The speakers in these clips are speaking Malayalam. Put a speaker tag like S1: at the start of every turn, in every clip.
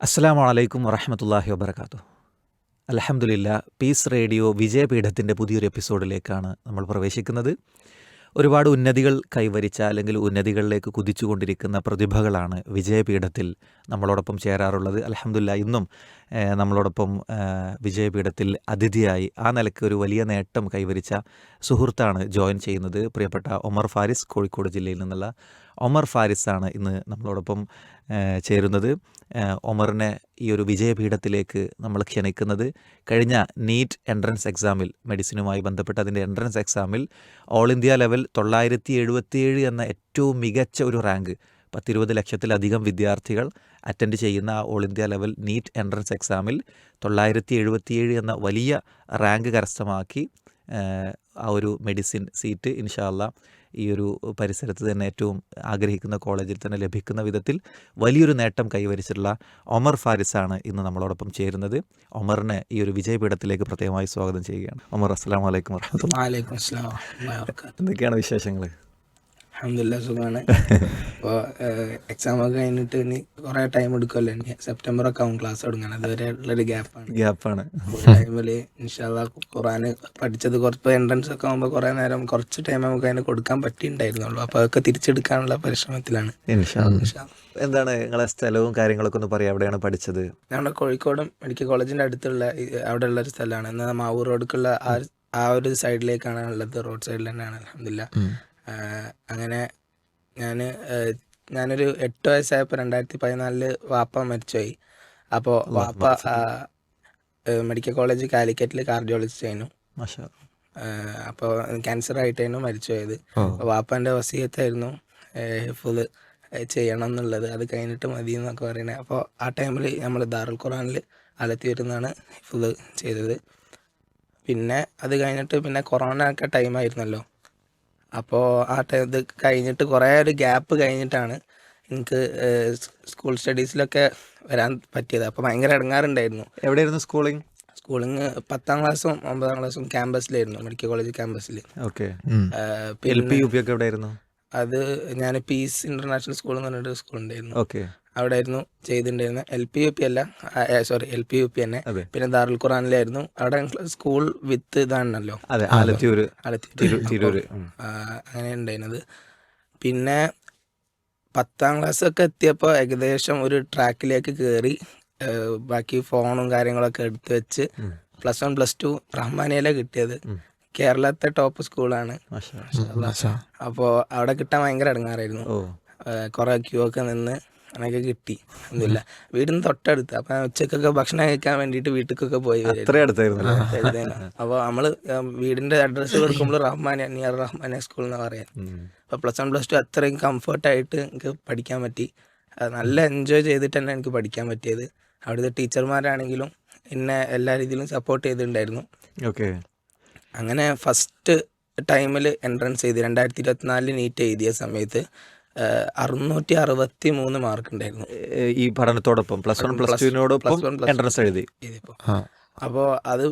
S1: അസ്സാം വലൈക്കും വറഹമത്തല്ലാഹി വബർക്കാത്തു അലഹമുല്ല പീസ് റേഡിയോ വിജയപീഠത്തിന്റെ പുതിയൊരു എപ്പിസോഡിലേക്കാണ് നമ്മൾ പ്രവേശിക്കുന്നത്. ഒരുപാട് ഉന്നതികൾ കൈവരിച്ച അല്ലെങ്കിൽ ഉന്നതികളിലേക്ക് കുതിച്ചുകൊണ്ടിരിക്കുന്ന പ്രതിഭകളാണ് വിജയപീഠത്തിൽ നമ്മളോടൊപ്പം ചേരാറുള്ളത്. അലഹമുല്ല ഇന്നും നമ്മളോടൊപ്പം വിജയപീഠത്തിൽ അതിഥിയായി ആ നിലയ്ക്ക് ഒരു വലിയ നേട്ടം കൈവരിച്ച സുഹൃത്താണ് ജോയിൻ ചെയ്യുന്നത്. പ്രിയപ്പെട്ട ഒമർ ഫാരിസ് കോഴിക്കോട് ജില്ലയിൽ നിന്നുള്ള ഒമർ ഫാരിസാണ് ഇന്ന് നമ്മളോടൊപ്പം ചേരുന്നത്. ഒമറിനെ ഈ ഒരു വിജയപീഠത്തിലേക്ക് നമ്മൾ ക്ഷണിക്കുന്നത്. കഴിഞ്ഞ നീറ്റ് എൻട്രൻസ് എക്സാമിൽ മെഡിസിനുമായി ബന്ധപ്പെട്ട് അതിന്റെ എൻട്രൻസ് എക്സാമിൽ ഓൾ ഇന്ത്യ ലെവൽ തൊള്ളായിരത്തി എഴുപത്തിയേഴ് എന്ന ഏറ്റവും മികച്ച ഒരു റാങ്ക് പത്തിരുപത് ലക്ഷത്തിലധികം വിദ്യാർത്ഥികൾ അറ്റൻഡ് ചെയ്യുന്ന ആ all India level NEET entrance എക്സാമിൽ തൊള്ളായിരത്തി എഴുപത്തിയേഴ് എന്ന വലിയ റാങ്ക് കരസ്ഥമാക്കി ആ ഒരു മെഡിസിൻ സീറ്റ് ഇൻഷാല്ല ഈ ഒരു പരിസരത്ത് തന്നെ ഏറ്റവും ആഗ്രഹിക്കുന്ന കോളേജിൽ തന്നെ ലഭിക്കുന്ന വിധത്തിൽ വലിയൊരു നേട്ടം കൈവരിച്ചിട്ടുള്ള ഒമർ ഫാരിസാണ് ഇന്ന് നമ്മളോടൊപ്പം ചേരുന്നത്. ഒമറിനെ ഈ ഒരു വിജയപീഠത്തിലേക്ക് പ്രത്യേകമായി സ്വാഗതം ചെയ്യുകയാണ്. ഒമർ അസ്സാം വലൈക്കും വർഹമത്തുള്ള എന്തൊക്കെയാണ് വിശേഷങ്ങൾ
S2: അൽഹംദുലില്ലാ സുഖമാണ് അപ്പോൾ എക്സാം ഒക്കെ കഴിഞ്ഞിട്ട് ഇനി കുറേ ടൈം എടുക്കുമല്ലോ ഇനി സെപ്റ്റംബർ ഒക്കെ ആവും ക്ലാസ് തുടങ്ങാൻ. അതുവരെ ഉള്ളൊരു ഗ്യാപ്പാണ്
S1: ഗ്യാപ്പാണ്
S2: ടൈമിൽ ഇൻഷാല്ല ഖുറാന് പഠിച്ചത് കുറച്ച് എൻട്രൻസ് ഒക്കെ ആകുമ്പോൾ കുറേ നേരം കുറച്ച് ടൈം നമുക്ക് അതിന് കൊടുക്കാൻ പറ്റിയിട്ടുണ്ടായിരുന്നുള്ളൂ അപ്പോൾ അതൊക്കെ തിരിച്ചെടുക്കാനുള്ള പരിശ്രമത്തിലാണ്.
S1: എന്താണ് നിങ്ങളെ സ്ഥലവും കാര്യങ്ങളൊക്കെ ഒന്ന് പറയാം. എവിടെയാണ് പഠിച്ചത്?
S2: ഞങ്ങളുടെ കോഴിക്കോട് മെഡിക്കൽ കോളേജിന്റെ അടുത്തുള്ള അവിടെ ഉള്ള ഒരു സ്ഥലമാണ്. എന്നാൽ മാവൂർ റോഡിലേക്കുള്ള ആ ആ ഒരു സൈഡിലേക്കാണ് ഉള്ളത്. റോഡ് സൈഡിൽ തന്നെയാണ് അലഹമില്ല അങ്ങനെ ഞാൻ ഞാനൊരു എട്ട് വയസ്സായപ്പോൾ രണ്ടായിരത്തി പതിനാലിൽ വാപ്പ മരിച്ചുപോയി. അപ്പോൾ വാപ്പ മെഡിക്കൽ കോളേജ് കാലിക്കറ്റിൽ കാർഡിയോളജിസ്റ്റ് ആയിരുന്നു. അപ്പോൾ ക്യാൻസർ ആയിട്ടായിരുന്നു മരിച്ചുപോയത്. വാപ്പന്റെ വസീയത്തായിരുന്നു ഫുള്ള് ചെയ്യണം എന്നുള്ളത് അത് കഴിഞ്ഞിട്ട് മതി എന്നൊക്കെ പറയുന്നത്. അപ്പോൾ ആ ടൈമിൽ നമ്മൾ ദാറുൽ ഖുറാനിൽ അലത്തി വരുന്നതാണ് ഫുള്ള് ചെയ്തത്. പിന്നെ അത് കഴിഞ്ഞിട്ട് പിന്നെ കൊറോണ ഒക്കെ ടൈമായിരുന്നല്ലോ. അപ്പോൾ ആ ടൈം ഇത് കഴിഞ്ഞിട്ട് കുറേ ഒരു ഗ്യാപ്പ് കഴിഞ്ഞിട്ടാണ് എനിക്ക് സ്കൂൾ സ്റ്റഡീസിലൊക്കെ വരാൻ പറ്റിയത്. അപ്പോൾ ഭയങ്കര ഇടങ്ങാറുണ്ടായിരുന്നു
S1: എവിടെയായിരുന്നു സ്കൂളിംഗ്
S2: സ്കൂളിങ് പത്താം ക്ലാസ്സും ഒമ്പതാം ക്ലാസ്സും ക്യാമ്പസിലായിരുന്നു മെഡിക്കൽ കോളേജ് ക്യാമ്പസിൽ
S1: ഓക്കെ. എൽ
S2: പിന്നെ
S1: പി യു പി ഒക്കെ എവിടെയായിരുന്നു?
S2: അത് ഞാൻ പീസ് ഇന്റർനാഷണൽ സ്കൂൾ എന്ന് പറഞ്ഞിട്ട് സ്കൂൾ ഉണ്ടായിരുന്നു
S1: ഓക്കെ.
S2: അവിടെ ആയിരുന്നു ചെയ്തിട്ടുണ്ടായിരുന്നത്. എൽ പി യു പി അല്ല sorry L P U P തന്നെ. പിന്നെ ദാറുൽ ഖുറാനിലായിരുന്നു അവിടെ സ്കൂൾ വിത്ത് ഇതാണല്ലോ. അങ്ങനെ ഉണ്ടായിരുന്നത്. പിന്നെ പത്താം ക്ലാസ് ഒക്കെ എത്തിയപ്പോൾ ഏകദേശം ഒരു ട്രാക്കിലേക്ക് കയറി ബാക്കി ഫോണും കാര്യങ്ങളൊക്കെ എടുത്തു വെച്ച് പ്ലസ് വൺ പ്ലസ് ടു റഹ്മാനിയയിലെ കിട്ടിയത്. കേരളത്തെ ടോപ്പ് സ്കൂളാണ്. അപ്പോൾ അവിടെ കിട്ടാൻ ഭയങ്കര ഇടങ്ങാറായിരുന്നു. കുറേ ക്യൂ ഒക്കെ നിന്ന് അങ്ങനെയൊക്കെ കിട്ടി. ഒന്നുമില്ല. വീടിന് തൊട്ടടുത്ത്. അപ്പം ഉച്ചക്കൊക്കെ ഭക്ഷണം കഴിക്കാൻ വേണ്ടിയിട്ട് വീട്ടിലൊക്കെ പോയി
S1: അപ്പൊ അടുത്തായിരുന്നു
S2: അപ്പോൾ നമ്മൾ വീടിന്റെ അഡ്രസ്സ് കൊടുക്കുമ്പോൾ റഹ്മാൻ നിയർ റഹ്മാൻ സ്കൂൾ എന്ന് പറയാൻ അപ്പോൾ പ്ലസ് വൺ പ്ലസ് ടു അത്രയും കംഫർട്ടായിട്ട് എനിക്ക് പഠിക്കാൻ പറ്റി. നല്ല എൻജോയ് ചെയ്തിട്ട് തന്നെ എനിക്ക് പഠിക്കാൻ പറ്റിയത്. അവിടുത്തെ ടീച്ചർമാരാണെങ്കിലും എന്നെ എല്ലാ രീതിയിലും സപ്പോർട്ട് ചെയ്തിട്ടുണ്ടായിരുന്നു.
S1: ഓക്കെ
S2: അങ്ങനെ ഫസ്റ്റ് ടൈമിൽ എൻട്രൻസ് ചെയ്ത് രണ്ടായിരത്തി ഇരുപത്തിനാലിൽ നീറ്റ് എഴുതിയ സമയത്ത് അറുന്നൂറ്റി അറുപത്തി മൂന്ന് മാർക്ക് ഉണ്ടായിരുന്നു
S1: ഈ പഠനത്തോടൊപ്പം പ്ലസ് വൺ പ്ലസ് ടുവിനോടൊപ്പം. എൻട്രൻസ് എഴുതി.
S2: അപ്പോൾ അത്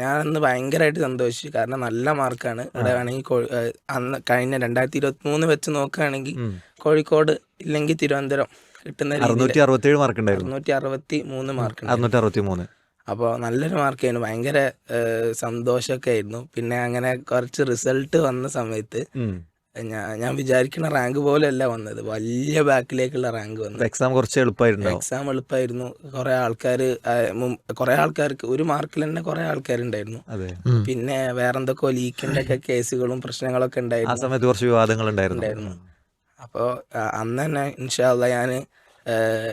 S2: ഞാനന്ന് ഭയങ്കരമായിട്ട് സന്തോഷിച്ചു. കാരണം നല്ല മാർക്കാണ്. ഇവിടെ ആണെങ്കിൽ അന്ന് കഴിഞ്ഞ രണ്ടായിരത്തി ഇരുപത്തി മൂന്ന് വെച്ച് നോക്കുകയാണെങ്കിൽ കോഴിക്കോട് ഇല്ലെങ്കിൽ തിരുവനന്തപുരം കിട്ടുന്ന
S1: അറുന്നൂറ്റി അറുപത്തേഴ് മാർക്ക് ഉണ്ടായിരുന്നു
S2: അറുന്നൂറ്റി അറുപത്തി മൂന്ന് മാർക്ക്
S1: അറുന്നൂറ്റി അറുപത്തി മൂന്ന്
S2: അപ്പോൾ നല്ലൊരു മാർക്കായിരുന്നു. ഭയങ്കര സന്തോഷമൊക്കെ ആയിരുന്നു. പിന്നെ അങ്ങനെ കുറച്ച് റിസൾട്ട് വന്ന സമയത്ത് ഞാൻ ഞാൻ വിചാരിക്കുന്ന റാങ്ക് പോലെയല്ല വന്നത്. വലിയ ബാക്കിലേക്കുള്ള റാങ്ക് വന്നത്.
S1: എക്സാം കുറച്ച് എളുപ്പമായിരുന്നു
S2: എക്സാം എളുപ്പമായിരുന്നു കുറെ ആൾക്കാർ കുറെ ആൾക്കാർക്ക് ഒരു മാർക്കിൽ തന്നെ കുറെ ആൾക്കാരുണ്ടായിരുന്നു.
S1: അതെ.
S2: പിന്നെ വേറെന്തൊക്കെ ലീക്കിന്റെ ഒക്കെ കേസുകളും പ്രശ്നങ്ങളൊക്കെ ഉണ്ടായിരുന്നു.
S1: ആ സമയത്ത് കുറച്ച് വിവാദങ്ങൾ ഉണ്ടായിരുന്നു.
S2: അപ്പോൾ അന്ന് തന്നെ ഇൻഷാല്ല ഞാൻ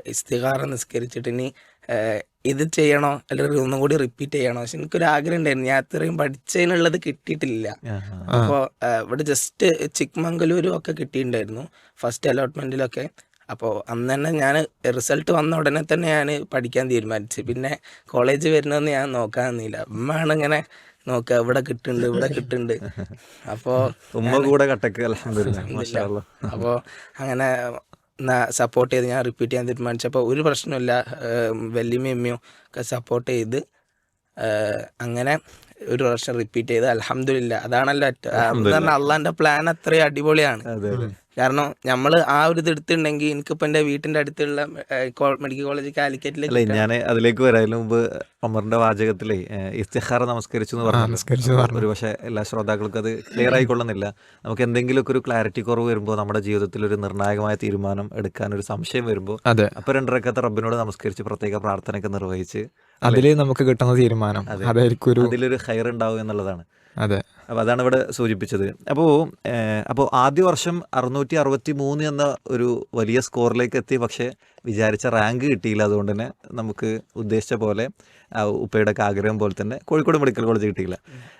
S2: ഇസ്തിഹാറ നിസ്കരിച്ചിട്ട് ഇനി ഇത് ചെയ്യണോ? അല്ലെങ്കിൽ ഒന്നും കൂടി റിപ്പീറ്റ് ചെയ്യണോ? പക്ഷെ എനിക്കൊരു ആഗ്രഹം ഉണ്ടായിരുന്നു. ഞാൻ അത്രയും പഠിച്ചതിനുള്ളത് കിട്ടിയിട്ടില്ല. അപ്പോൾ ഇവിടെ ജസ്റ്റ് ചിക്മംഗലൂരും ഒക്കെ കിട്ടിയിട്ടുണ്ടായിരുന്നു. ഫസ്റ്റ് അലോട്ട്മെന്റിലൊക്കെ അപ്പോൾ അന്ന് തന്നെ ഞാൻ റിസൾട്ട് വന്ന ഉടനെ തന്നെ ഞാൻ പഠിക്കാൻ തീരുമാനിച്ചു. പിന്നെ കോളേജ് വരുന്നതെന്ന് ഞാൻ നോക്കാൻ നിന്നില്ല. അമ്മയാണ് ഇങ്ങനെ നോക്കുക. ഇവിടെ കിട്ടുന്നുണ്ട് ഇവിടെ കിട്ടുന്നുണ്ട്. അപ്പോൾ
S1: ഉമ്മ കൂടെ കട്ടക്ക്.
S2: അപ്പോൾ അങ്ങനെ സപ്പോർട്ട് ചെയ്ത് ഞാൻ റിപ്പീറ്റ് ചെയ്യാൻ തീരുമാനിച്ചപ്പോൾ ഒരു പ്രശ്നമില്ല വല്യമ്മയും അമ്മയും ഒക്കെ സപ്പോർട്ട് ചെയ്ത് അങ്ങനെ ഒരു പ്രാവശ്യം റിപ്പീറ്റ് ചെയ്ത് അലഹമില്ല അതാണല്ലോ പറഞ്ഞാൽ അള്ളാന്റെ പ്ലാൻ അത്രയും അടിപൊളിയാണ്. കാരണം നമ്മൾ ആ ഒരു ഇത് എടുത്തിട്ടുണ്ടെങ്കിൽ എനിക്കിപ്പോ എന്റെ വീട്ടിന്റെ അടുത്തുള്ള മെഡിക്കൽ കോളേജ്
S1: അല്ലേ
S2: കാലിക്കറ്റിലേക്ക്
S1: ഞാൻ അതിലേക്ക് വരാതിന് മുമ്പ് അമറിന്റെ വാചകത്തിലെ ഇസ്തിഹാറ നമസ്കരിച്ചു എന്ന് പറഞ്ഞു. ഒരു പക്ഷേ എല്ലാ ശ്രോതാക്കൾക്കും അത് ക്ലിയർ ആയിക്കൊള്ളുന്നില്ല. നമുക്ക് എന്തെങ്കിലുമൊക്കെ ഒരു ക്ലാരിറ്റി കുറവ് വരുമ്പോൾ നമ്മുടെ ജീവിതത്തിൽ ഒരു നിർണായകമായ തീരുമാനം എടുക്കാൻ ഒരു സംശയം വരുമ്പോൾ
S3: അതെ.
S1: അപ്പൊ രണ്ടരക്കത്തെ റബ്ബിനോട് നമസ്കരിച്ച് പ്രത്യേക പ്രാർത്ഥനയൊക്കെ നിർവഹിച്ച്
S3: അതിൽ നമുക്ക് കിട്ടുന്ന തീരുമാനം. അതായിരിക്കും ഒരു
S1: അതിലൊരു ഹയർ ഉണ്ടാവും എന്നുള്ളതാണ്.
S3: അതെ.
S1: അപ്പോൾ അതാണ് ഇവിടെ സൂചിപ്പിച്ചത്. അപ്പോൾ അപ്പോൾ ആദ്യ വർഷം അറുന്നൂറ്റി അറുപത്തി മൂന്ന് എന്ന ഒരു വലിയ സ്കോറിലേക്ക് എത്തി. പക്ഷേ വിചാരിച്ച റാങ്ക് കിട്ടിയില്ല. അതുകൊണ്ട് തന്നെ നമുക്ക് ഉദ്ദേശിച്ച പോലെ ഉപ്പയുടെ ഒക്കെ ആഗ്രഹം പോലെ തന്നെ കോഴിക്കോട് മെഡിക്കൽ കോളേജ് കിട്ടിയില്ല.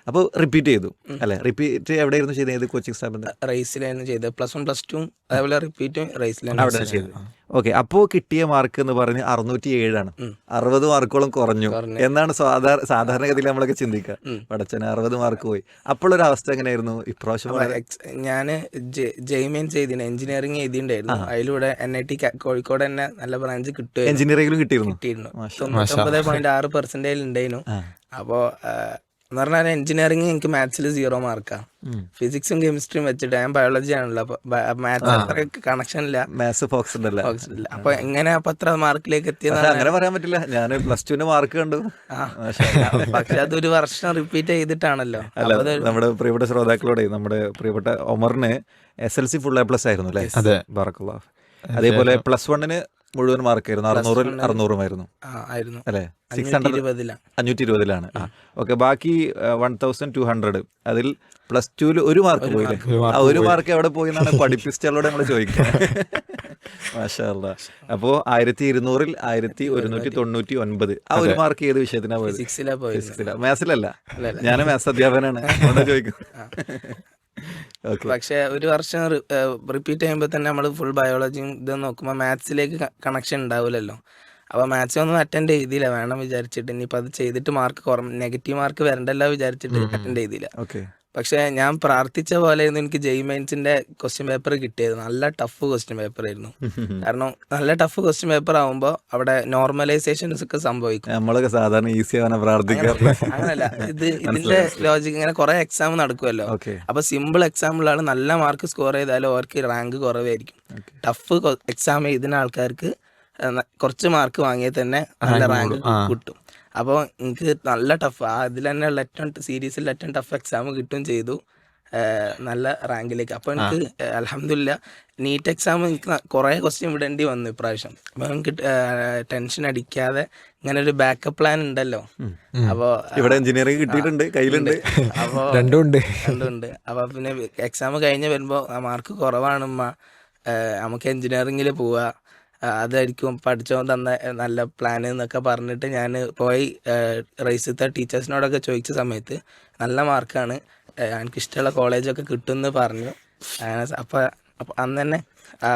S1: അപ്പോൾ റിപ്പീറ്റ് ചെയ്തു. അല്ലേ? റിപ്പീറ്റ് എവിടെയായിരുന്നു ചെയ്തത്? ഏത് കോച്ചിങ് സ്ഥാപനം
S2: റൈസിലായിരുന്നു ചെയ്തത്. പ്ലസ് വൺ പ്ലസ് ടു അതേപോലെ റിപ്പീറ്റും
S1: അവിടെ
S2: റേസിലായിരുന്നു
S1: ചെയ്തത്. ഓക്കെ. അപ്പോൾ കിട്ടിയ മാർക്ക് എന്ന് പറഞ്ഞ് അറുന്നൂറ്റി ഏഴാണ് അറുപത് മാർക്കോളം കുറഞ്ഞു. എന്നാണ് സാധാരണ സാധാരണഗതിയിൽ നമ്മളൊക്കെ ചിന്തിക്കുക. പടച്ചന് അറുപത് മാർക്ക് പോയി. അപ്പോഴൊരു അവസ്ഥ എങ്ങനെയായിരുന്നു? ഇപ്രാവശ്യം ഞാൻ
S2: ഞാൻ ജെയ്മെയിൻ ചെയ്തിന് എഞ്ചിനീയറിംഗ് എഴുതിണ്ടായിരുന്നു അതിലൂടെ എൻ ഐ ടി കോഴിക്കോട് തന്നെ നല്ല ബ്രാഞ്ച് കിട്ടും
S1: എഞ്ചിനീയറിംഗിലും കിട്ടിയിരുന്നു.
S2: കിട്ടിയിരുന്നു. തൊണ്ണൂറ്റൊമ്പത് പോയിന്റ് ആറ് പെർസെന്റേജ് ഉണ്ടായിരുന്നു.
S1: അപ്പോ
S2: അപ്പോൾ എന്ന് പറഞ്ഞാൽ എഞ്ചിനീയറിംഗ് എനിക്ക് മാത്സിൽ സീറോ മാർക്കാണ് ഫിസിക്സും കെമിസ്ട്രിയും വെച്ചിട്ട് ഞാൻ ബയോളജി ആണല്ലോ. അപ്പൊ മാത്സ് അത്ര കണക്ഷൻ ഇല്ല.
S1: മാത്സ് ഫോക്സ് ഉണ്ടല്ലേ?
S2: ഇല്ല. അപ്പൊ എങ്ങനെ അപ്പൊ അത്ര മാർക്കിലേക്ക് എത്തിയെന്ന്
S1: അങ്ങനെ പറയാൻ പറ്റില്ല. ഞാൻ പ്ലസ് ടുവിന് മാർക്ക് കണ്ടു.
S2: പക്ഷെ അതൊരു വർഷം റിപ്പീറ്റ് ചെയ്തിട്ടാണല്ലോ.
S1: നമ്മുടെ പ്രിയപ്പെട്ട ശ്രോതാക്കളോടെ നമ്മുടെ പ്രിയപ്പെട്ട ഒമറിന് S L C full A plus ആയിരുന്നു അല്ലേ?
S2: അതെ.
S1: അതേപോലെ പ്ലസ് വണ്ണിന് മുഴുവൻ മാർക്ക് ആയിരുന്നു. അറുന്നൂറിൽ അറുന്നൂറുമായിരുന്നു.
S2: ആയിരുന്നു.
S1: അല്ലേ? സിക്സ് ഹൺഡ്രഡ് അഞ്ഞൂറ്റി ഇരുപതിലാണ് ആ ഓക്കെ ബാക്കി വൺ തൗസൻഡ് ടു ഹൺഡ്രഡ് അതിൽ പ്ലസ് ടുവിൽ ഒരു മാർക്ക് പോയില്ലേ? ആ ഒരു മാർക്ക് എവിടെ പോയി എന്നാണ് പഠിപ്പിസ്റ്റലോട് നമ്മൾ ചോദിക്കുന്നത്. മാഷാ അപ്പോ ആയിരത്തി ഇരുന്നൂറിൽ ആയിരത്തി ഒരുന്നൂറ്റി തൊണ്ണൂറ്റി ഒൻപത് ആ ഒരു മാർക്ക് ഏത് വിഷയത്തിനാ പോയത്?
S2: സിക്സിലാ പോയത്.
S1: ഫിസിക്സിലാ മാത്സിലല്ല. ഞാൻ മാത്സ് അധ്യാപകനാണ്. ചോദിക്കുന്നത്.
S2: പക്ഷെ ഒരു വർഷം റിപ്പീറ്റ് ചെയ്യുമ്പോൾ തന്നെ നമ്മൾ ഫുൾ ബയോളജിയും ഇത് നോക്കുമ്പോൾ മാത്സിലേക്ക് കണക്ഷൻ ഉണ്ടാവില്ലല്ലോ അപ്പോൾ മാത്സ് ഒന്നും അറ്റൻഡ് ചെയ്തില്ല. വേണം വിചാരിച്ചിട്ട്. ഇനിയിപ്പോൾ അത് ചെയ്തിട്ട് മാർക്ക് കുറവ് നെഗറ്റീവ് മാർക്ക് വരണ്ടല്ലോ വിചാരിച്ചിട്ട് അറ്റൻഡ് ചെയ്തില്ല.
S1: ഓക്കെ
S2: പക്ഷെ ഞാൻ പ്രാർത്ഥിച്ച പോലെ ആയിരുന്നു എനിക്ക് ജെയ് മൈൻസിന്റെ ക്വസ്റ്റ്യൻ പേപ്പർ കിട്ടിയത്. നല്ല ടഫ് ക്വസ്റ്റ്യൻ പേപ്പർ ആയിരുന്നു. കാരണം നല്ല ടഫ് ക്വസ്റ്റ്യൻ പേപ്പർ ആവുമ്പോൾ അവിടെ നോർമലൈസേഷൻസ് ഒക്കെ സംഭവിക്കും.
S1: നമ്മളൊക്കെ സാധാരണ ഈസി ആവാൻ പ്രാർത്ഥിക്കാറില്ല
S2: അങ്ങനല്ല ഇത് ഇതിന്റെ ലോജിക് ഇങ്ങനെ കുറെ എക്സാം നടക്കുമല്ലോ അപ്പൊ സിമ്പിൾ എക്സാമ്പിളാണ് നല്ല മാർക്ക് സ്കോർ ചെയ്താലും അവർക്ക് റാങ്ക് കുറവായിരിക്കും. ടഫ് എക്സാം എഴുതുന്ന ആൾക്കാർക്ക് കുറച്ച് മാർക്ക് വാങ്ങിയാൽ തന്നെ നല്ല റാങ്ക് കിട്ടും. അപ്പോൾ എനിക്ക് നല്ല ടഫ് അതിൽ തന്നെ ഉള്ള ഏറ്റവും സീരീസിൽ ഏറ്റവും ടഫ് എക്സാം കിട്ടുകയും ചെയ്തു. നല്ല റാങ്കിലേക്ക്. അപ്പോൾ എനിക്ക് അലഹമില്ല നീറ്റ് എക്സാം എനിക്ക് കുറേ ക്വസ്റ്റ്യൻ വിടേണ്ടി വന്നു ഇപ്രാവശ്യം. അപ്പോൾ എനിക്ക് ടെൻഷൻ അടിക്കാതെ ഇങ്ങനെ ഒരു ബാക്കപ്പ് പ്ലാൻ ഉണ്ടല്ലോ അപ്പോൾ
S1: ഇവിടെ എഞ്ചിനീയറിംഗ് കിട്ടിയിട്ടുണ്ട് കയ്യിലുണ്ട്.
S2: അപ്പോൾ
S3: രണ്ടുമുണ്ട് രണ്ടുമുണ്ട്
S2: അപ്പോൾ അപ്പൊ പിന്നെ എക്സാം കഴിഞ്ഞ് വരുമ്പോൾ മാർക്ക് കുറവാണ് ഉമ്മ. നമുക്ക് എഞ്ചിനീയറിംഗിൽ പോവാ. ആ, അതായിരിക്കും പഠിച്ചോ തന്ന നല്ല പ്ലാൻ എന്നൊക്കെ പറഞ്ഞിട്ട് ഞാൻ പോയി റൈസത്തെ ടീച്ചേഴ്സിനോടൊക്കെ ചോദിച്ച സമയത്ത് നല്ല മാർക്കാണ് എനിക്ക് ഇഷ്ടമുള്ള കോളേജൊക്കെ കിട്ടുമെന്ന് പറഞ്ഞു. അങ്ങനെ അപ്പം അന്ന് തന്നെ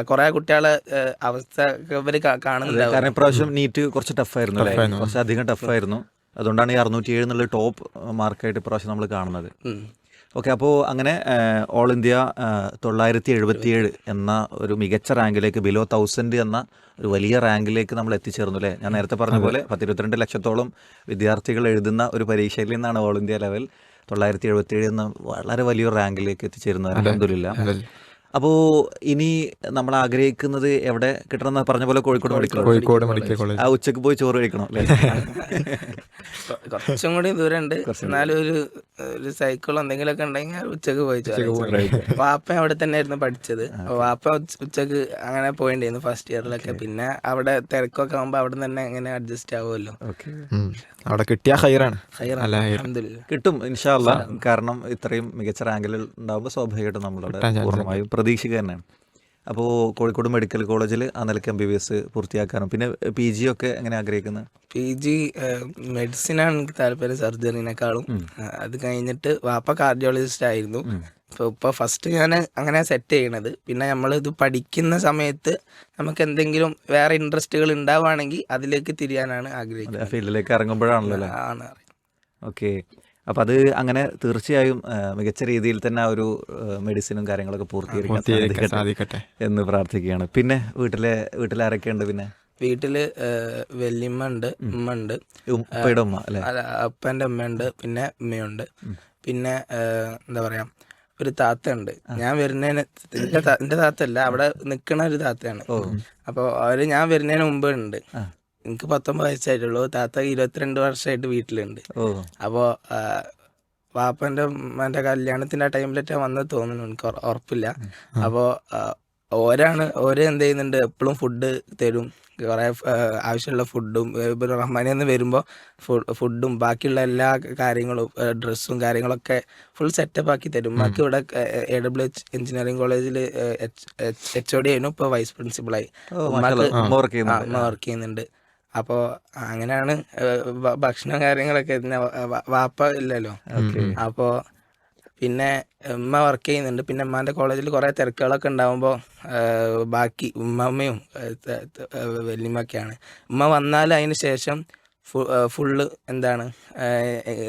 S2: കുറെ കുട്ടികളെ അവസ്ഥ ഇവർ കാ-
S1: കാരണം ഇപ്രാവശ്യം നീറ്റ് കുറച്ച് ടഫായിരുന്നു അല്ലേ? കുറച്ച് അധികം ടഫായിരുന്നു അതുകൊണ്ടാണ് ഈ അറുന്നൂറ്റി ഏഴ് എന്നുള്ള ടോപ്പ് മാർക്കായിട്ട് ഇപ്രാവശ്യം നമ്മൾ കാണുന്നത്. ഓക്കെ അപ്പോൾ അങ്ങനെ ഓൾ ഇന്ത്യ തൊള്ളായിരത്തി എഴുപത്തിയേഴ് എന്ന ഒരു മികച്ച റാങ്കിലേക്ക് ബിലോ തൗസൻഡ് എന്ന ഒരു വലിയ റാങ്കിലേക്ക് നമ്മൾ എത്തിച്ചേർന്നു അല്ലേ? ഞാൻ നേരത്തെ പറഞ്ഞ പോലെ പത്തിരുപത്തിരണ്ട് ലക്ഷത്തോളം വിദ്യാർത്ഥികൾ എഴുതുന്ന ഒരു പരീക്ഷയിൽ നിന്നാണ് ഓൾ ഇന്ത്യ ലെവൽ തൊള്ളായിരത്തി എഴുപത്തിയേഴ് എന്ന വളരെ വലിയൊരു റാങ്കിലേക്ക് എത്തിച്ചേരുന്നത്. അലഹമില്ല അപ്പോൾ ഇനി നമ്മൾ ആഗ്രഹിക്കുന്നത് എവിടെ കിട്ടണം പറഞ്ഞ പോലെ Kozhikode medical.
S3: Kozhikode medical college.
S1: ആ ഉച്ചയ്ക്ക് പോയി ചോറ് കഴിക്കണം
S2: കുറച്ചും കൂടി ദൂരമുണ്ട്. എന്നാലും ഒരു ഒരു സൈക്കിൾ എന്തെങ്കിലുമൊക്കെ ഉണ്ടെങ്കിൽ ഉച്ചയ്ക്ക് പോയി വാപ്പ അവിടെ തന്നെ ആയിരുന്നു പഠിച്ചത് അപ്പൊ വാപ്പ ഉച്ചയ്ക്ക് അങ്ങനെ പോയിണ്ടായിരുന്നു ഫസ്റ്റ് ഇയറിലൊക്കെ പിന്നെ അവിടെ തിരക്കൊക്കെ ആകുമ്പോ അവിടെ തന്നെ അങ്ങനെ അഡ്ജസ്റ്റ് ആവുമല്ലോ.
S3: അവിടെ കിട്ടിയ ഹൈറാണ്.
S1: കിട്ടും ഇൻഷാല്ല കാരണം ഇത്രയും മികച്ച റാങ്കിൽ ഉണ്ടാവുമ്പോൾ സ്വാഭാവികമായിട്ടും നമ്മളവിടെ പൂർണമായും പ്രതീക്ഷിക്കുക തന്നെയാണ്. അപ്പോൾ കോഴിക്കോട് മെഡിക്കൽ കോളേജിൽ ആ നിലയ്ക്ക് എം ബി ബി എസ് പൂർത്തിയാക്കാനും പിന്നെ പി ജി ഒക്കെ എങ്ങനെ ആഗ്രഹിക്കുന്നത്
S2: പി ജി മെഡിസിനാണ് എനിക്ക് താല്പര്യം സർജറിനേക്കാളും അത് കഴിഞ്ഞിട്ട് വാപ്പ കാർഡിയോളജിസ്റ്റ് ആയിരുന്നു. ഇപ്പൊ ഇപ്പൊ ഫസ്റ്റ് ഞാൻ അങ്ങനെ സെറ്റ് ചെയ്യണത്. പിന്നെ നമ്മൾ ഇത് പഠിക്കുന്ന സമയത്ത് നമുക്ക് എന്തെങ്കിലും വേറെ ഇൻട്രസ്റ്റുകൾ ഉണ്ടാവുകയാണെങ്കിൽ അതിലേക്ക് തിരിയാനാണ് ആഗ്രഹിക്കുന്നത്.
S1: ഫീൽഡിലേക്ക് ഇറങ്ങുമ്പോഴാണല്ലോ
S2: ആണ്
S1: ഓക്കെ അപ്പോൾ അത് അങ്ങനെ തീർച്ചയായും മികച്ച രീതിയിൽ തന്നെ ആ ഒരു മെഡിസിനും കാര്യങ്ങളൊക്കെ പൂർത്തീകരിക്കാൻ സാധിക്കട്ടെ എന്ന് പ്രാർത്ഥിക്കുകയാണ്. പിന്നെ വീട്ടിലെ വീട്ടിലാരൊക്കെ ഉണ്ട് പിന്നെ?
S2: വീട്ടിൽ വല്യമ്മ ഉണ്ട് ഉമ്മ ഉണ്ട്
S1: ഉപ്പയുടെ ഉമ്മ അല്ലേ?
S2: അപ്പന്റെ ഉണ്ട് പിന്നെ ഉമ്മയുണ്ട്. പിന്നെ എന്താ പറയാ ഒരു താത്ത ഉണ്ട് ഞാൻ വരുന്നതിന് എന്റെ താ- എന്റെ താത്ത അല്ല അവിടെ നിക്കണ ഒരു താത്തയാണ്. അപ്പൊ അവർ ഞാൻ വരുന്നതിന് മുമ്പ് ഉണ്ട്. എനിക്ക് പത്തൊമ്പത് വയസ്സായിട്ടുള്ളൂ. താത്ത ഇരുപത്തിരണ്ട് വർഷമായിട്ട് വീട്ടിലുണ്ട്.
S1: അപ്പോ
S2: വാപ്പന്റെ വാപ്പന്റെ കല്യാണത്തിന്റെ കല്യാണത്തിന്റെ ആ ടൈമിലൊക്കെ വന്നത് തോന്നുന്നു. എനിക്ക് ഉറപ്പില്ല. അപ്പോൾ ഓരാണ് ഓര് എന്ത് ചെയ്യുന്നുണ്ട്? എപ്പോഴും ഫുഡ് തരും. കുറേ ആവശ്യമുള്ള ഫുഡും ഇപ്പോൾ റഹ്മാനെ നിന്ന് വരുമ്പോൾ ഫുഡും ബാക്കിയുള്ള എല്ലാ കാര്യങ്ങളും ഡ്രസ്സും കാര്യങ്ങളൊക്കെ ഫുൾ സെറ്റപ്പ് ആക്കി തരും. ബാക്കി ഇവിടെ എ ഡബ്ല്യു എച്ച് എഞ്ചിനീയറിംഗ് കോളേജിൽ എച്ച് ഒ ഡി ആയിരുന്നു. ഇപ്പോൾ വൈസ് പ്രിൻസിപ്പളായി. വർക്ക് ചെയ്യുന്നുണ്ട്. അപ്പോൾ അങ്ങനെയാണ് ഭക്ഷണ കാര്യങ്ങളൊക്കെ പിന്നെ വാപ്പ ഇല്ലല്ലോ. അപ്പോ പിന്നെ ഉമ്മ വർക്ക് ചെയ്യുന്നുണ്ട്. പിന്നെ ഉമ്മാന്റെ കോളേജിൽ കുറേ തിരക്കുകളൊക്കെ ഉണ്ടാകുമ്പോൾ ബാക്കി ഉമ്മമ്മയും വല്യമ്മയൊക്കെയാണ് ഉമ്മ വന്നാൽ അതിന് ശേഷം ഫുള്ള് എന്താണ്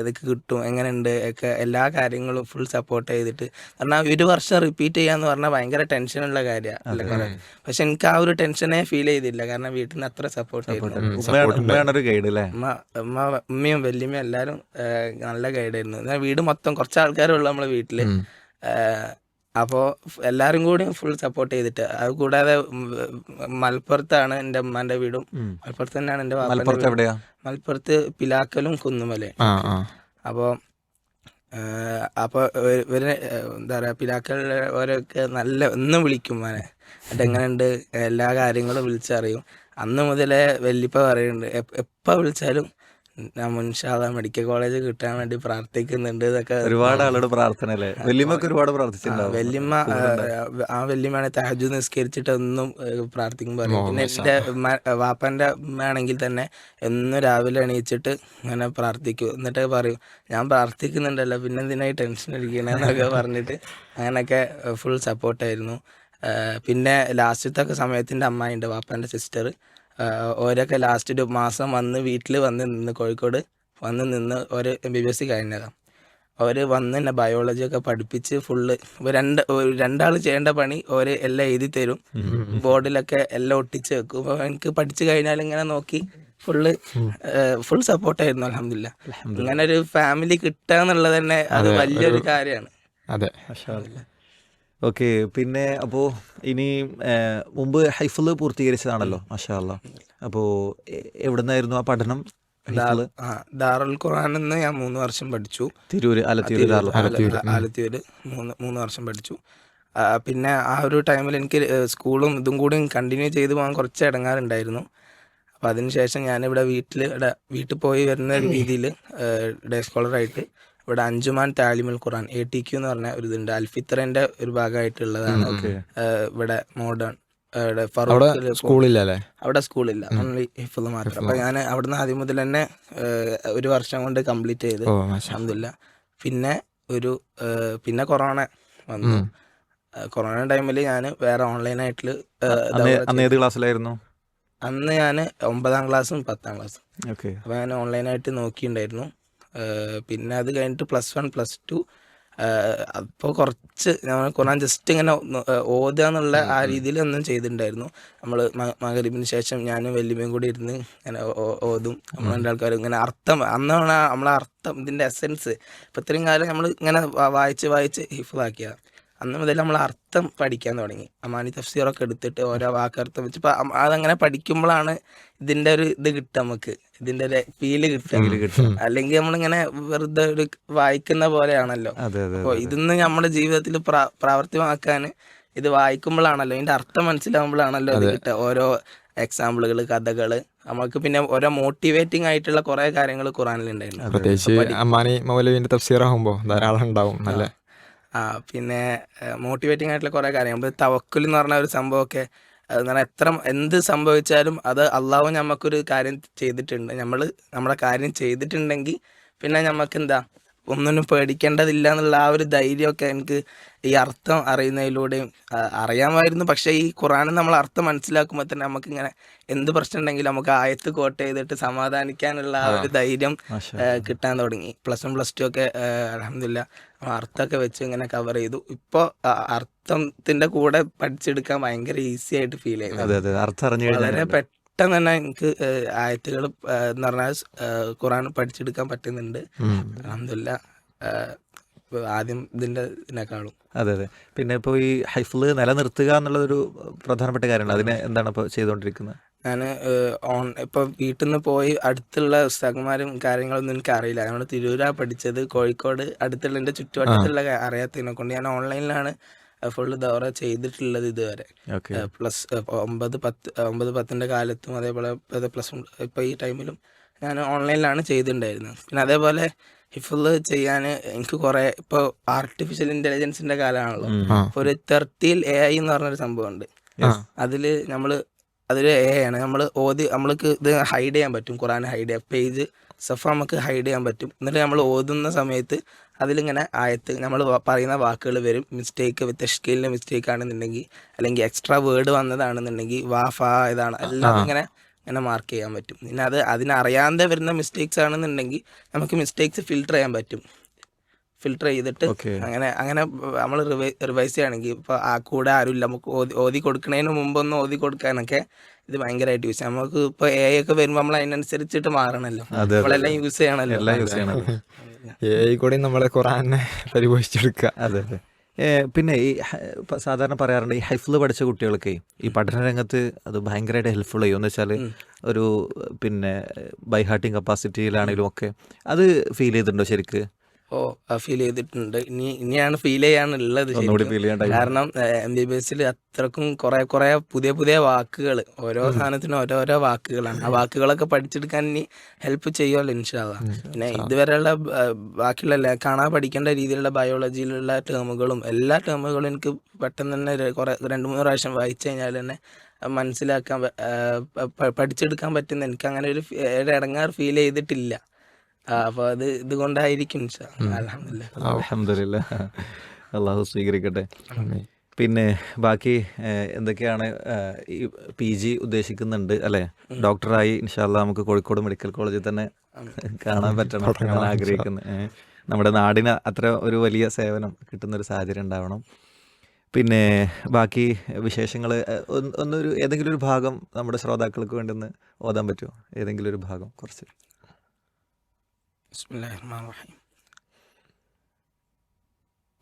S2: ഇതൊക്കെ കിട്ടും എങ്ങനെയുണ്ട് ഒക്കെ എല്ലാ കാര്യങ്ങളും ഫുൾ സപ്പോർട്ട് ചെയ്തിട്ട്. കാരണം ഒരു വർഷം റിപ്പീറ്റ് ചെയ്യാന്ന് പറഞ്ഞാൽ ഭയങ്കര ടെൻഷനുള്ള കാര്യമാണ് പക്ഷെ എനിക്ക് ആ ഒരു ടെൻഷനെ ഫീൽ ചെയ്തില്ല. കാരണം വീട്ടിൽ നിന്ന് അത്ര സപ്പോർട്ട് ചെയ്തിട്ടുണ്ട് ഉമ്മയും വല്യമ്മയും എല്ലാവരും നല്ല ഗൈഡായിരുന്നു വീട് മൊത്തം കുറച്ച് ആൾക്കാരുള്ളൂ നമ്മളെ വീട്ടിൽ. അപ്പോൾ എല്ലാവരും കൂടി ഫുൾ സപ്പോർട്ട് ചെയ്തിട്ട് അത് കൂടാതെ മലപ്പുറത്താണ് എന്റെ ഉമ്മാന്റെ വീടും മലപ്പുറത്ത് തന്നെയാണ് എന്റെ
S1: മലപ്പുറത്ത് എവിടെയാ?
S2: മലപ്പുറത്ത് പിലാക്കലും കുന്നുമലയും. അപ്പോൾ അപ്പോൾ ഇവർ എന്താ പറയുക പിലാക്കൾ ഓരോക്കെ നല്ല ഒന്ന് വിളിക്കും മോനെ. എന്നിട്ട് എങ്ങനെയുണ്ട് എല്ലാ കാര്യങ്ങളും വിളിച്ചറിയും. അന്ന് മുതലേ വല്യപ്പ പറയുന്നുണ്ട് എപ്പോൾ വിളിച്ചാലും മുൻഷാദ മെഡിക്കൽ കോളേജ് കിട്ടാൻ വേണ്ടി പ്രാർത്ഥിക്കുന്നുണ്ട് ഇതൊക്കെ.
S1: ഒരുപാട് ആളോട് പ്രാർത്ഥന അല്ലേ വല്യമ്മക്ക് ഒരുപാട് പ്രാർത്ഥിച്ചിട്ടുണ്ടാവും.
S2: വല്യമ്മ ആ, വല്യമ്മയാണ് താജു നിസ്കരിച്ചിട്ട് എന്നും പ്രാർത്ഥിക്കുമ്പോൾ പിന്നെ എന്റെ വാപ്പന്റെ വാപ്പന്റെ ഉമ്മയാണെങ്കിൽ തന്നെ എന്നും രാവിലെ എണീച്ചിട്ട് ഇങ്ങനെ പ്രാർത്ഥിക്കും. എന്നിട്ട് പറയും ഞാൻ പ്രാർത്ഥിക്കുന്നുണ്ടല്ലോ പിന്നെ എന്തിനായി ടെൻഷൻ അടിക്കണെന്നൊക്കെ പറഞ്ഞിട്ട് അങ്ങനെയൊക്കെ ഫുൾ സപ്പോർട്ടായിരുന്നു പിന്നെ ലാസ്റ്റത്തെ ഒക്കെ സമയത്തിന്റെ അമ്മായിണ്ട് വാപ്പന്റെ സിസ്റ്റർ ഓരൊക്കെ ലാസ്റ്റ് ഒരു മാസം വന്ന് വീട്ടിൽ വന്ന് നിന്ന് കോഴിക്കോട് വന്ന് നിന്ന് ഒരു M B B S C കഴിഞ്ഞതാണ് അവർ വന്ന് തന്നെ ബയോളജി ഒക്കെ പഠിപ്പിച്ച് ഫുള്ള് രണ്ട് രണ്ടാൾ ചെയ്യേണ്ട പണി ഓര് എല്ലാം എഴുതി തരും. ബോർഡിലൊക്കെ എല്ലാം ഒട്ടിച്ച് വെക്കും. അപ്പോൾ എനിക്ക് പഠിച്ചു കഴിഞ്ഞാൽ ഇങ്ങനെ നോക്കി ഫുള്ള് ഫുൾ സപ്പോർട്ടായിരുന്നു അലഹമില്ല ഇങ്ങനെ ഒരു ഫാമിലി കിട്ടുക എന്നുള്ളത് തന്നെ അത് വലിയൊരു കാര്യമാണ്.
S3: അതെ.
S1: ഓക്കെ പിന്നെ അപ്പോൾ ഇനി മുമ്പ് ഹൈഫിൾ പൂർത്തീകരിച്ചതാണല്ലോ മാഷാ അപ്പോൾ എവിടെ നിന്നായിരുന്നു ആ പഠനം
S2: ദാറുൽ ഖുറാൻ എന്ന് ഞാൻ മൂന്ന് വർഷം പഠിച്ചു.
S1: തിരൂര്
S2: ആലത്തൂര് മൂന്ന് മൂന്ന് വർഷം പഠിച്ചു. പിന്നെ ആ ഒരു ടൈമിൽ എനിക്ക് സ്കൂളും ഇതും കൂടി കണ്ടിന്യൂ ചെയ്തു പോകാൻ കുറച്ച് ഇടങ്ങാറുണ്ടായിരുന്നു. അപ്പോൾ അതിനുശേഷം ഞാനിവിടെ വീട്ടിൽ ഇവിടെ വീട്ടിൽ പോയി വരുന്ന രീതിയിൽ ഡേ സ്കോളറായിട്ട് ഇവിടെ Anjuman Taleemul Quran A T Q എന്ന് പറഞ്ഞ ഒരു ഇതുണ്ട്. അൽഫിത്തറിന്റെ ഒരു ഭാഗമായിട്ടുള്ളതാണ്. ഇവിടെ മോഡേൺ
S3: അവിടെ
S2: സ്കൂളില്ല ഓൺലി ഹിഫുള്ള് മാത്രം. അപ്പൊ ഞാൻ അവിടുന്ന് ആദ്യം മുതൽ തന്നെ ഒരു വർഷം കൊണ്ട് കംപ്ലീറ്റ് ചെയ്ത്. അഹമ്മദില്ല പിന്നെ ഒരു പിന്നെ കൊറോണ വന്നു. കൊറോണ ടൈമിൽ ഞാൻ വേറെ ഓൺലൈനായിട്ട്
S1: ക്ലാസ്സിലായിരുന്നു?
S2: അന്ന് ഞാൻ ഒമ്പതാം ക്ലാസ്സും പത്താം ക്ലാസ്സും. അപ്പൊ ഞാൻ ഓൺലൈനായിട്ട് നോക്കിയിട്ടുണ്ടായിരുന്നു ഏഹ്, പിന്നെ അത് കഴിഞ്ഞിട്ട് പ്ലസ് വൺ പ്ലസ് ടു അപ്പോൾ കുറച്ച് ഞാൻ ഖുർആൻ ജസ്റ്റ് ഇങ്ങനെ ഓതുക എന്നുള്ള ആ രീതിയിൽ ഒന്നും ചെയ്തിട്ടുണ്ടായിരുന്നു നമ്മൾ മകരിബിന് ശേഷം ഞാനും വല്യമ്മയും കൂടി ഇരുന്ന് ഇങ്ങനെ ഓതും. നമ്മൾ രണ്ടാൾക്കാരും ഇങ്ങനെ അർത്ഥം അന്നാണ് നമ്മളെ അർത്ഥം ഇതിന്റെ എസെൻസ് ഇപ്പം ഇത്രയും കാലം നമ്മൾ ഇങ്ങനെ വായിച്ച് വായിച്ച് ഹിഫാക്കിയ അന്ന് മുതൽ നമ്മൾ അർത്ഥം പഠിക്കാൻ തുടങ്ങി. അമാനി തഫ്സീറൊക്കെ എടുത്തിട്ട് ഓരോ വാക്കർത്ഥം വെച്ച്. അതങ്ങനെ പഠിക്കുമ്പോഴാണ് ഇതിന്റെ ഒരു ഇത് കിട്ടുക നമുക്ക്. ഇതിന്റെ ഒരു ഫീൽ കിട്ടും അല്ലെങ്കിൽ നമ്മളിങ്ങനെ വെറുതെ ഒരു വായിക്കുന്ന പോലെയാണല്ലോ. അപ്പൊ ഇതൊന്ന് നമ്മുടെ ജീവിതത്തിൽ പ്രാ- പ്രാവർത്തികമാക്കാൻ ഇത് വായിക്കുമ്പോഴാണല്ലോ ഇതിന്റെ അർത്ഥം മനസ്സിലാവുമ്പോഴാണല്ലോ ഇത് കിട്ടുക. ഓരോ എക്സാമ്പിളുകൾ കഥകൾ നമുക്ക് പിന്നെ ഓരോ മോട്ടിവേറ്റിംഗ് ആയിട്ടുള്ള കുറെ കാര്യങ്ങൾ ഖുറാനിലുണ്ടായിരുന്നു
S3: പ്രത്യേകിച്ച് അമ്മാനി മൗലവിന്റെ തഫ്സീറാകുമ്പോ ധാരാളം ഉണ്ടാവും നല്ല
S2: ആ പിന്നെ മോട്ടിവേറ്റിംഗ് ആയിട്ടുള്ള കുറെ കാര്യങ്ങൾ തവക്കുൽ എന്ന് പറഞ്ഞ ഒരു സംഭവമൊക്കെ എന്ന് എത്ര എന്ത് സംഭവിച്ചാലും അത് അള്ളാഹു നമുക്കൊരു കാര്യം ചെയ്തിട്ടുണ്ട്. നമ്മൾ നമ്മുടെ കാര്യം ചെയ്തിട്ടുണ്ടെങ്കിൽ പിന്നെ നമുക്ക് എന്താ ഒന്നിനും പേടിക്കേണ്ടതില്ല എന്നുള്ള ആ ഒരു ധൈര്യമൊക്കെ എനിക്ക് ഈ അർത്ഥം അറിയുന്നതിലൂടെയും അറിയാമായിരുന്നു. പക്ഷേ ഈ ഖുറാനും നമ്മൾ അർത്ഥം മനസ്സിലാക്കുമ്പോൾ തന്നെ നമുക്കിങ്ങനെ എന്ത് പ്രശ്നം ഉണ്ടെങ്കിലും നമുക്ക് ആയത്ത് കോട്ട് ചെയ്തിട്ട് സമാധാനിക്കാനുള്ള ആ ഒരു ധൈര്യം കിട്ടാൻ തുടങ്ങി. പ്ലസ് വൺ പ്ലസ് ടു ഒക്കെ അലഹമില്ല അർത്ഥമൊക്കെ വെച്ച് ഇങ്ങനെ കവർ ചെയ്തു. ഇപ്പോൾ അർത്ഥത്തിന്റെ കൂടെ പഠിച്ചെടുക്കാൻ ഭയങ്കര ഈസി ആയിട്ട് ഫീൽ ചെയ്യുന്നു വളരെ പെട്ടെന്ന് തന്നെ എനിക്ക് ആയത്തുകൾ എന്ന് പറഞ്ഞാൽ ഖുറാൻ പഠിച്ചെടുക്കാൻ പറ്റുന്നുണ്ട്. അലഹമില്ല ആദ്യം ഇതിന്റെ ഇതിനേക്കാളും
S1: അതെ അതെ. പിന്നെ ഇപ്പോൾ ഈ ഹൈഫിൾ നിലനിർത്തുക എന്നുള്ളതൊരു പ്രധാനപ്പെട്ട കാര്യമാണ്. അതിനെ എന്താണ് ഇപ്പോൾ ചെയ്തുകൊണ്ടിരിക്കുന്നത്?
S2: ഞാൻ ഓൺ ഇപ്പോൾ വീട്ടിൽ നിന്ന് പോയി അടുത്തുള്ള പുസ്തകന്മാരും കാര്യങ്ങളൊന്നും എനിക്ക് അറിയില്ല ഞങ്ങൾ തിരൂരാ പഠിച്ചത്. കോഴിക്കോട് അടുത്തുള്ള എന്റെ ചുറ്റുവട്ടത്തുള്ള അറിയാത്തതിനെ കൊണ്ട് ഞാൻ ഓൺലൈനിലാണ് ഫുള്ള് ദൗറ ചെയ്തിട്ടുള്ളത് ഇതുവരെ. പ്ലസ് ഒമ്പത് പത്ത് ഒമ്പത് പത്തിന്റെ കാലത്തും അതേപോലെ പ്ലസ് ഇപ്പോൾ ഈ ടൈമിലും ഞാൻ ഓൺലൈനിലാണ് ചെയ്തിട്ടുണ്ടായിരുന്നത്. പിന്നെ അതേപോലെ ഹിഫുള്ള് ചെയ്യാൻ എനിക്ക് കുറെ ഇപ്പൊ ആർട്ടിഫിഷ്യൽ ഇന്റലിജൻസിന്റെ കാലമാണല്ലോ. അപ്പൊ ഒരു തെർത്തിയിൽ എ ഐ എന്ന് പറഞ്ഞൊരു സംഭവമുണ്ട്. അതിൽ നമ്മൾ നമ്മൾ അതൊരു എ ആണ്. നമ്മൾ ഓതി നമ്മൾക്ക് ഇത് ഹൈഡ് ചെയ്യാൻ പറ്റും. ഖുറാൻ ഹൈഡ് ചെയ്യാം. പേജ് സഫ നമുക്ക് ഹൈഡ് ചെയ്യാൻ പറ്റും. എന്നിട്ട് നമ്മൾ ഓതുന്ന സമയത്ത് അതിലിങ്ങനെ ആയത്ത് നമ്മൾ പറയുന്ന വാക്കുകൾ വരും. മിസ്റ്റേക്ക് വിത്ത് തെഷ്കീലിന്റെ മിസ്റ്റേക്ക് ആണെന്നുണ്ടെങ്കിൽ അല്ലെങ്കിൽ എക്സ്ട്രാ വേർഡ് വന്നതാണെന്നുണ്ടെങ്കിൽ വാ ഫാ ഇതാണ്. എല്ലാം ഇങ്ങനെ ഇങ്ങനെ മാർക്ക് ചെയ്യാൻ പറ്റും. പിന്നെ അത് അതിനറിയാതെ വരുന്ന മിസ്റ്റേക്സ് ആണെന്നുണ്ടെങ്കിൽ നമുക്ക് മിസ്റ്റേക്സ് ഫിൽട്ടർ ചെയ്യാൻ പറ്റും. ഫിൽട്ടർ ചെയ്തിട്ട് അങ്ങനെ അങ്ങനെ നമ്മൾ റിവൈസ് ചെയ്യുകയാണെങ്കിൽ ഇപ്പോൾ ആ കൂടെ ആരുമില്ല. നമുക്ക് ഓതി ഓതി കൊടുക്കുന്നതിന് മുമ്പൊന്ന് ഓതി കൊടുക്കാനൊക്കെ ഇത് ഭയങ്കരമായിട്ട് യൂസ് ചെയ്യാം. നമുക്ക് ഇപ്പോൾ എ ഒക്കെ വരുമ്പോൾ നമ്മൾ അതിനനുസരിച്ചിട്ട്
S1: അതെ.
S2: നമ്മളെല്ലാം യൂസ് ചെയ്യണമല്ലോ
S1: എല്ലാം യൂസ് ചെയ്യണം
S3: ഏഐ കൂടി നമ്മളെ ഖുറാനെ പരിപോഷിച്ചെടുക്കുക.
S1: അതെ അതെ. പിന്നെ ഈ സാധാരണ പറയാറുണ്ട് ഈ ഹൈഫിൾ പഠിച്ച കുട്ടികൾക്ക് ഈ പഠന രംഗത്ത് അത് ഭയങ്കരമായിട്ട് ഹെൽപ്ഫുൾ ചെയ്യും. എന്ന് വെച്ചാൽ ഒരു പിന്നെ ബൈഹാർട്ടിങ് കപ്പാസിറ്റിയിലാണെങ്കിലും ഒക്കെ അത് ഫീൽ ചെയ്തിട്ടുണ്ടോ ശരിക്ക്?
S2: ഓ ഫീൽ ചെയ്തിട്ടുണ്ട്. ഇനി ഇനിയാണ് ഫീൽ ചെയ്യാനുള്ളത്. കാരണം എം ബി ബി എസിൽ അത്രക്കും കുറെ കുറെ പുതിയ പുതിയ വാക്കുകൾ ഓരോ സാധനത്തിനും ഓരോരോ വാക്കുകളാണ്. ആ വാക്കുകളൊക്കെ പഠിച്ചെടുക്കാൻ ഇനി ഹെൽപ്പ് ചെയ്യുമല്ലോ ഇൻഷാല്ല പിന്നെ ഇതുവരെയുള്ള ബാക്കിയുള്ള കാണാൻ പഠിക്കേണ്ട രീതിയിലുള്ള ബയോളജിയിലുള്ള ടേമുകളും എല്ലാ ടേമുകളും എനിക്ക് പെട്ടെന്ന് തന്നെ കുറെ രണ്ട് മൂന്ന് പ്രാവശ്യം വായിച്ചു കഴിഞ്ഞാൽ തന്നെ മനസ്സിലാക്കാൻ പഠിച്ചെടുക്കാൻ പറ്റുന്ന എനിക്ക് അങ്ങനെ ഒരു ഇടങ്ങാറ് ഫീൽ ചെയ്തിട്ടില്ല. അപ്പൊ അത് ഇതുകൊണ്ടായിരിക്കും അലഹമില്ല
S1: അള്ളാഹു സ്വീകരിക്കട്ടെ. പിന്നെ ബാക്കി എന്തൊക്കെയാണ് ഈ പി ജി ഉദ്ദേശിക്കുന്നുണ്ട് അല്ലെ? ഡോക്ടറായി ഇൻഷാല്ല നമുക്ക് കോഴിക്കോട് മെഡിക്കൽ കോളേജിൽ തന്നെ കാണാൻ പറ്റണം എന്നാണ് ആഗ്രഹിക്കുന്നത്. നമ്മുടെ നാടിന് അത്ര ഒരു വലിയ സേവനം കിട്ടുന്ന ഒരു സാഹചര്യം ഉണ്ടാവണം. പിന്നെ ബാക്കി വിശേഷങ്ങൾ ഒന്നൊരു ഏതെങ്കിലും ഒരു ഭാഗം നമ്മുടെ ശ്രോതാക്കൾക്ക് വേണ്ടി ഒന്ന് ഓതാൻ പറ്റുമോ? ഏതെങ്കിലും ഒരു ഭാഗം കുറച്ച്.
S2: بسم الله الرحمن الرحيم.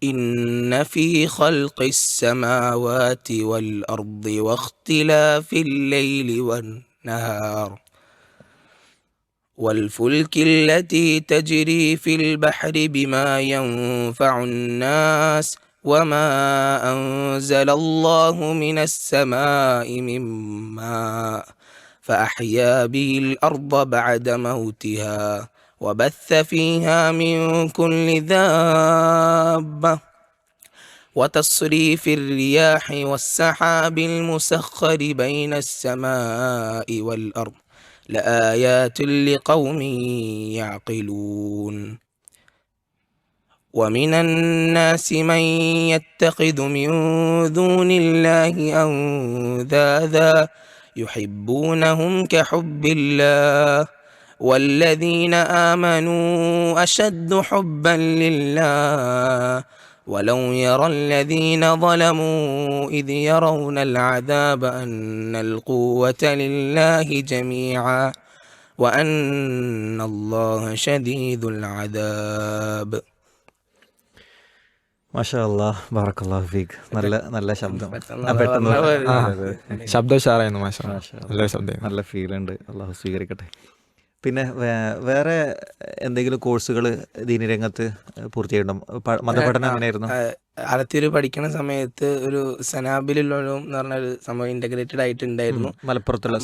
S2: إن في خلق السماوات والأرض واختلاف الليل والنهار والفلك التي تجري في البحر بما ينفع الناس وما أنزل الله من السماء من ماء فأحيا به الأرض بعد موتها وبث فيها من كل دابة وتصريف الرياح والسحاب المسخر بين السماء والأرض لآيات لقوم يعقلون. ومن الناس من يتخذ من دون الله أندادا يحبونهم كحب الله والذين آمنوا أشد حبا لله ولو يرى الذين ظلموا إذ يرون العذاب أن القوة لله جميعا وأن الله شديد العذاب
S1: മാഷാ അല്ലാഹ് ബാറക്കല്ലാഹു ഫീക്ക് നല്ല നല്ല ശബ്ദം
S2: പെട്ടെന്ന്
S1: ആ, പെട്ടെന്ന്
S2: പറഞ്ഞ പോലെ.
S1: ആ, അതെ, അതെ.
S3: ശബ്ദം ഉഷാറായിരുന്നു മാഷ
S1: മാഷാ അല്ലാ.
S3: നല്ലൊരു ശബ്ദം
S1: നല്ല ഫീൽ ഉണ്ട് അള്ളാഹു സ്വീകരിക്കട്ടെ പിന്നെ വേറെ എന്തെങ്കിലും കോഴ്സുകൾ ദീനി രംഗത്ത് പൂർത്തിയായിട്ടുണ്ടോ? പ- മതപഠനം എങ്ങനെയായിരുന്നു?
S2: ആലത്തൂര് പഠിക്കുന്ന സമയത്ത് ഒരു സനാബിലുള്ളതും എന്ന് പറഞ്ഞ ഒരു സംഭവം ഇന്റഗ്രേറ്റഡ് ആയിട്ട് ആയിട്ടുണ്ടായിരുന്നു
S1: മലപ്പുറത്തുള്ള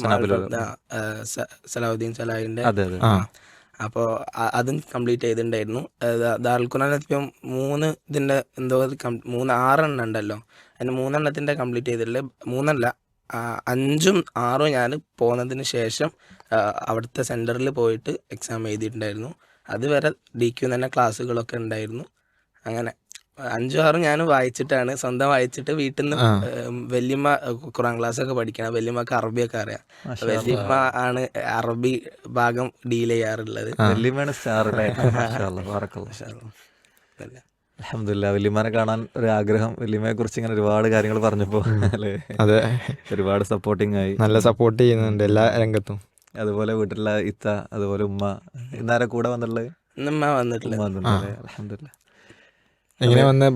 S2: സലാഹുദ്ദീൻ സലാഹിന്റെ അപ്പോൾ അതും. കംപ്ലീറ്റ് ചെയ്തിട്ടുണ്ടായിരുന്നു. ദാൽഖുറാനിപ്പം മൂന്ന് ഇതിന്റെ എന്തോ മൂന്ന് ആറെണ്ണം ഉണ്ടല്ലോ. അതിന് മൂന്നെണ്ണത്തിന്റെ കംപ്ലീറ്റ് ചെയ്തിട്ടില്ല മൂന്നല്ല അഞ്ചും ആറും ഞാൻ പോകുന്നതിന് ശേഷം അവിടുത്തെ സെന്ററിൽ പോയിട്ട് എക്സാം എഴുതിയിട്ടുണ്ടായിരുന്നു. അതുവരെ ഡി ക്യു തന്നെ ക്ലാസ്സുകളൊക്കെ ഉണ്ടായിരുന്നു. അങ്ങനെ അഞ്ചും ആറും ഞാൻ വായിച്ചിട്ടാണ് സ്വന്തം വായിച്ചിട്ട് വീട്ടിൽ നിന്ന് വല്യമ്മ ഖുറാൻ ക്ലാസ് ഒക്കെ പഠിക്കണം വല്യമ്മക്ക് അറബിയൊക്കെ അറിയാം. വല്യമ്മ ആണ് അറബി ഭാഗം ഡീൽ ചെയ്യാറുള്ളത്.
S1: വല്യമ്മയാണ് സ്റ്റാർ അലഹമില്ല വല്യമാനെ കാണാൻ ഒരു ആഗ്രഹം വല്യമ്മയെ കുറിച്ച് ഇങ്ങനെ ഒരുപാട് കാര്യങ്ങൾ പറഞ്ഞപ്പോൾ അല്ലേ?
S3: അതെ.
S1: ഒരുപാട് സപ്പോർട്ടിങ് ആയി.
S3: നല്ല സപ്പോർട്ട് ചെയ്യുന്നുണ്ട് എല്ലാ രംഗത്തും.
S1: അതുപോലെ വീട്ടിലുള്ള ഇത്ത അതുപോലെ ഉമ്മ. ഇന്നാരെ കൂടെ
S2: വന്നിട്ടുള്ളത്?
S1: ഉമ്മ വന്നിട്ടില്ല അലഹമില്ല
S3: എങ്ങനെ വന്ന്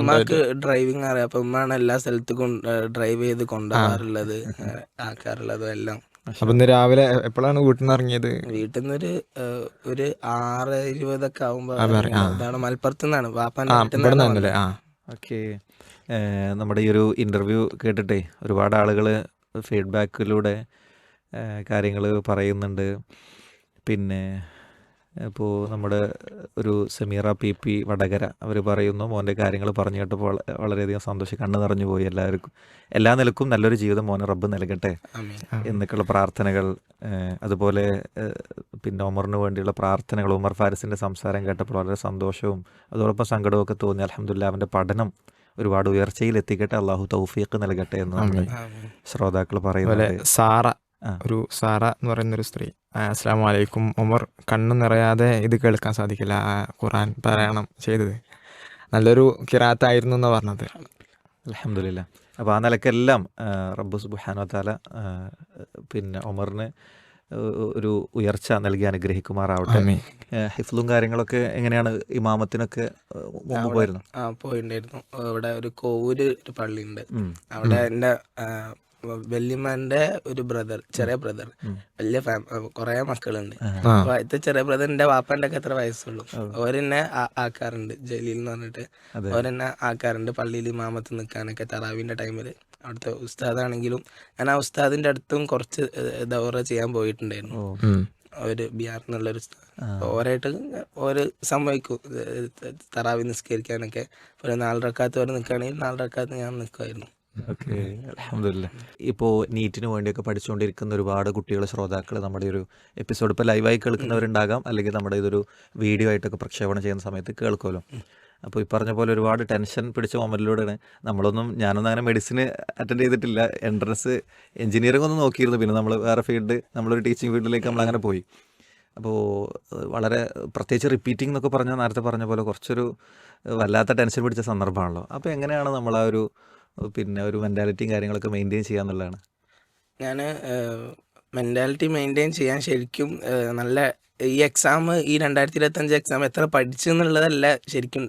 S2: ഉമ്മക്ക് ഡ്രൈവിംഗ് അറിയാം. അപ്പൊ ഉമ്മാണ് എല്ലാ സ്ഥലത്തും ഡ്രൈവ് ചെയ്ത് കൊണ്ടുപോകാറുള്ളത് ആക്കാറുള്ളതും എല്ലാം
S3: അപ്പൊ ഇന്ന് രാവിലെ എപ്പോഴാണ് വീട്ടിൽ നിന്ന് ഇറങ്ങിയത്
S2: വീട്ടിൽ നിന്ന് ഒരു ആറ് ഇരുപതൊക്കെ ആവുമ്പോ. അതാണ് മലപ്പുറത്ത് നിന്നാണ്
S3: ആ.
S1: ഓക്കെ. നമ്മുടെ ഈ ഒരു ഇന്റർവ്യൂ കേട്ടിട്ടേ ഒരുപാട് ആളുകൾ ഫീഡ്ബാക്കിലൂടെ കാര്യങ്ങൾ പറയുന്നുണ്ട്. പിന്നെ ഇപ്പോൾ നമ്മുടെ ഒരു സെമീറ പി പി വടകര അവർ പറയുന്നു മോന്റെ കാര്യങ്ങൾ പറഞ്ഞു കേട്ടപ്പോൾ വള- വളരെയധികം സന്തോഷം. കണ്ണു നിറഞ്ഞു പോയി എല്ലാവർക്കും. എല്ലാ നിലക്കും നല്ലൊരു ജീവിതം മോനെ റബ്ബ് നൽകട്ടെ
S2: ആമീൻ.
S1: എന്നൊക്കെയുള്ള പ്രാർത്ഥനകൾ അതുപോലെ പിന്നെ ഒമറിന് വേണ്ടിയുള്ള പ്രാർത്ഥനകൾ ഉമർ ഫാരിസിന്റെ സംസാരം കേട്ടപ്പോൾ വളരെ സന്തോഷവും അതോടൊപ്പം സങ്കടവും ഒക്കെ തോന്നി. അലഹമുല്ല അവന്റെ പഠനം ഒരുപാട് ഉയർച്ചയിൽ എത്തിക്കട്ടെ അള്ളാഹു തൗഫീഖ് നൽകട്ടെ എന്ന് നമ്മുടെ ശ്രോതാക്കൾ പറയുന്നത്
S3: സാറ. ഒരു സാറ എന്ന് പറയുന്ന ഒരു സ്ത്രീ. അസ്സാം വലൈക്കും അലൈക്കും ഉമർ കണ്ണു നിറയാതെ ഇത് കേൾക്കാൻ സാധിക്കില്ല. ആ ഖുറാൻ പാരായണം ചെയ്തത്. നല്ലൊരു കിറാത്തായിരുന്നു എന്ന് പറഞ്ഞത്.
S1: അലഹമില്ല അപ്പോൾ ആ നിലക്കെല്ലാം റബ്ബു സുബാനോ താല പിന്നെ ഒമറിന് ഒരു ഉയർച്ച നൽകി അനുഗ്രഹിക്കുമാറാവട്ടെ. ഹിഫ്ലും കാര്യങ്ങളൊക്കെ എങ്ങനെയാണ് ഇമാമത്തിനൊക്കെ പോയിരുന്നു
S2: ആ പോയിട്ടുണ്ടായിരുന്നു ഇവിടെ ഒരു കോവൂര് ഒരു പള്ളിയുണ്ട്. അവിടെ എന്റെ വല്യമ്മന്റെ ഒരു ബ്രദർ ചെറിയ ബ്രദർ വലിയ കൊറേ മക്കളുണ്ട്. അപ്പൊ അടുത്ത ചെറിയ ബ്രദറിന്റെ വാപ്പന്റെ ഒക്കെ എത്ര വയസ്സുള്ളൂ? ഓരെന്നെ ആക്കാറുണ്ട് ജലീൽ എന്ന് പറഞ്ഞിട്ട്. ഓരെന്നെ ആക്കാറുണ്ട് പള്ളിയിൽ മാമത്ത് നിൽക്കാനൊക്കെ തറാവിന്റെ ടൈമിൽ അവിടുത്തെ ഉസ്താദാണെങ്കിലും ഞാൻ ആ ഉസ്താദിന്റെ അടുത്തും കുറച്ച് ദൗറ ചെയ്യാൻ പോയിട്ടുണ്ടായിരുന്നു. ഒരു ബിഹാർ എന്നുള്ളൊരു ഓരായിട്ട് ഓര് സംഭവിക്കും തറാവി നിസ്കരിക്കാനൊക്കെ. ഒരു നാലരക്കാത്ത് വരെ നിൽക്കുകയാണെങ്കിൽ നാലരക്കാത്ത് ഞാൻ നിൽക്കുമായിരുന്നു
S1: ഓക്കെ അലഹമില്ല ഇപ്പോൾ നീറ്റിന് വേണ്ടിയൊക്കെ പഠിച്ചുകൊണ്ടിരിക്കുന്ന ഒരുപാട് കുട്ടികൾ ശ്രോതാക്കൾ നമ്മുടെ ഒരു എപ്പിസോഡ് ഇപ്പോൾ ലൈവായി കേൾക്കുന്നവരുണ്ടാകാം. അല്ലെങ്കിൽ നമ്മുടെ ഇതൊരു വീഡിയോ ആയിട്ടൊക്കെ പ്രക്ഷേപണം ചെയ്യുന്ന സമയത്ത് കേൾക്കുമല്ലോ. അപ്പോൾ ഈ പറഞ്ഞ പോലെ ഒരുപാട് ടെൻഷൻ പിടിച്ച മൊമെന്റിലൂടെയാണ് നമ്മളൊന്നും ഞാനൊന്നും അങ്ങനെ മെഡിസിന് അറ്റൻഡ് ചെയ്തിട്ടില്ല. എൻട്രൻസ് എഞ്ചിനീയറിംഗ് ഒന്നും നോക്കിയിരുന്നു. പിന്നെ നമ്മൾ വേറെ ഫീൽഡ് നമ്മളൊരു ടീച്ചിങ് ഫീൽഡിലേക്ക് നമ്മൾ അങ്ങനെ പോയി. അപ്പോൾ വളരെ പ്രത്യേകിച്ച് റിപ്പീറ്റിംഗ് എന്നൊക്കെ പറഞ്ഞാൽ നേരത്തെ പറഞ്ഞ പോലെ കുറച്ചൊരു വല്ലാത്ത ടെൻഷൻ പിടിച്ച സന്ദർഭമാണല്ലോ. അപ്പോൾ എങ്ങനെയാണ് നമ്മൾ ആ ഒരു പിന്നെ ഒരു മെന്റാലിറ്റിയും കാര്യങ്ങളൊക്കെ മെയിന്റെയിൻ ചെയ്യാന്നുള്ളതാണ്
S2: ഞാൻ മെന്റാലിറ്റി മെയിന്റെയിൻ ചെയ്യാൻ ശരിക്കും നല്ല ഈ എക്സാം ഈ രണ്ടായിരത്തി ഇരുപത്തഞ്ച് എക്സാം എത്ര പഠിച്ചു എന്നുള്ളതല്ല ശരിക്കും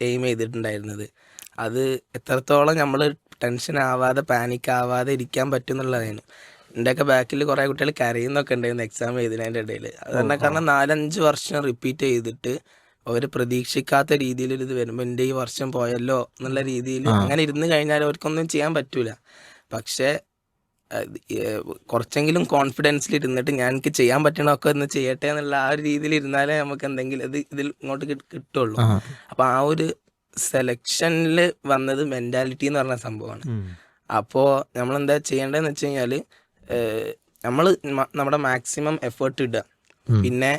S2: എയിം ചെയ്തിട്ടുണ്ടായിരുന്നത്. അത് എത്രത്തോളം നമ്മൾ ടെൻഷൻ ആവാതെ പാനിക് ആവാതെ ഇരിക്കാൻ പറ്റും എന്നുള്ളതായിരുന്നു എന്റെയൊക്കെ ബാക്കിൽ കുറേ കുട്ടികൾ കരയുന്നൊക്കെ ഉണ്ടായിരുന്നു എക്സാം എഴുതുന്നതിന്റെ ഇടയിൽ അത് തന്നെ കാരണം നാലഞ്ച് വർഷം റിപ്പീറ്റ് ചെയ്തിട്ട് അവർ പ്രതീക്ഷിക്കാത്ത രീതിയിൽ ഇത് വരുമ്പോൾ എന്റെ ഈ വർഷം പോയല്ലോ എന്നുള്ള രീതിയിൽ അങ്ങനെ ഇരുന്ന് കഴിഞ്ഞാൽ അവർക്കൊന്നും ചെയ്യാൻ പറ്റൂല. പക്ഷേ കുറച്ചെങ്കിലും കോൺഫിഡൻസിൽ ഇരുന്നിട്ട് ഞാൻ എനിക്ക് ചെയ്യാൻ പറ്റണമൊക്കെ ഒന്ന് ചെയ്യട്ടെ എന്നുള്ള ആ ഒരു രീതിയിൽ ഇരുന്നാലേ നമുക്ക് എന്തെങ്കിലും ഇത് ഇതിൽ ഇങ്ങോട്ട് കിട്ടുള്ളൂ. അപ്പൊ ആ ഒരു സെലക്ഷനിൽ വന്നത് മെന്റാലിറ്റി എന്ന് പറഞ്ഞ സംഭവമാണ്. അപ്പോൾ നമ്മൾ എന്താ ചെയ്യേണ്ടതെന്ന് വെച്ച് കഴിഞ്ഞാൽ നമ്മൾ നമ്മുടെ മാക്സിമം എഫേർട്ട് ഇടുക. പിന്നെ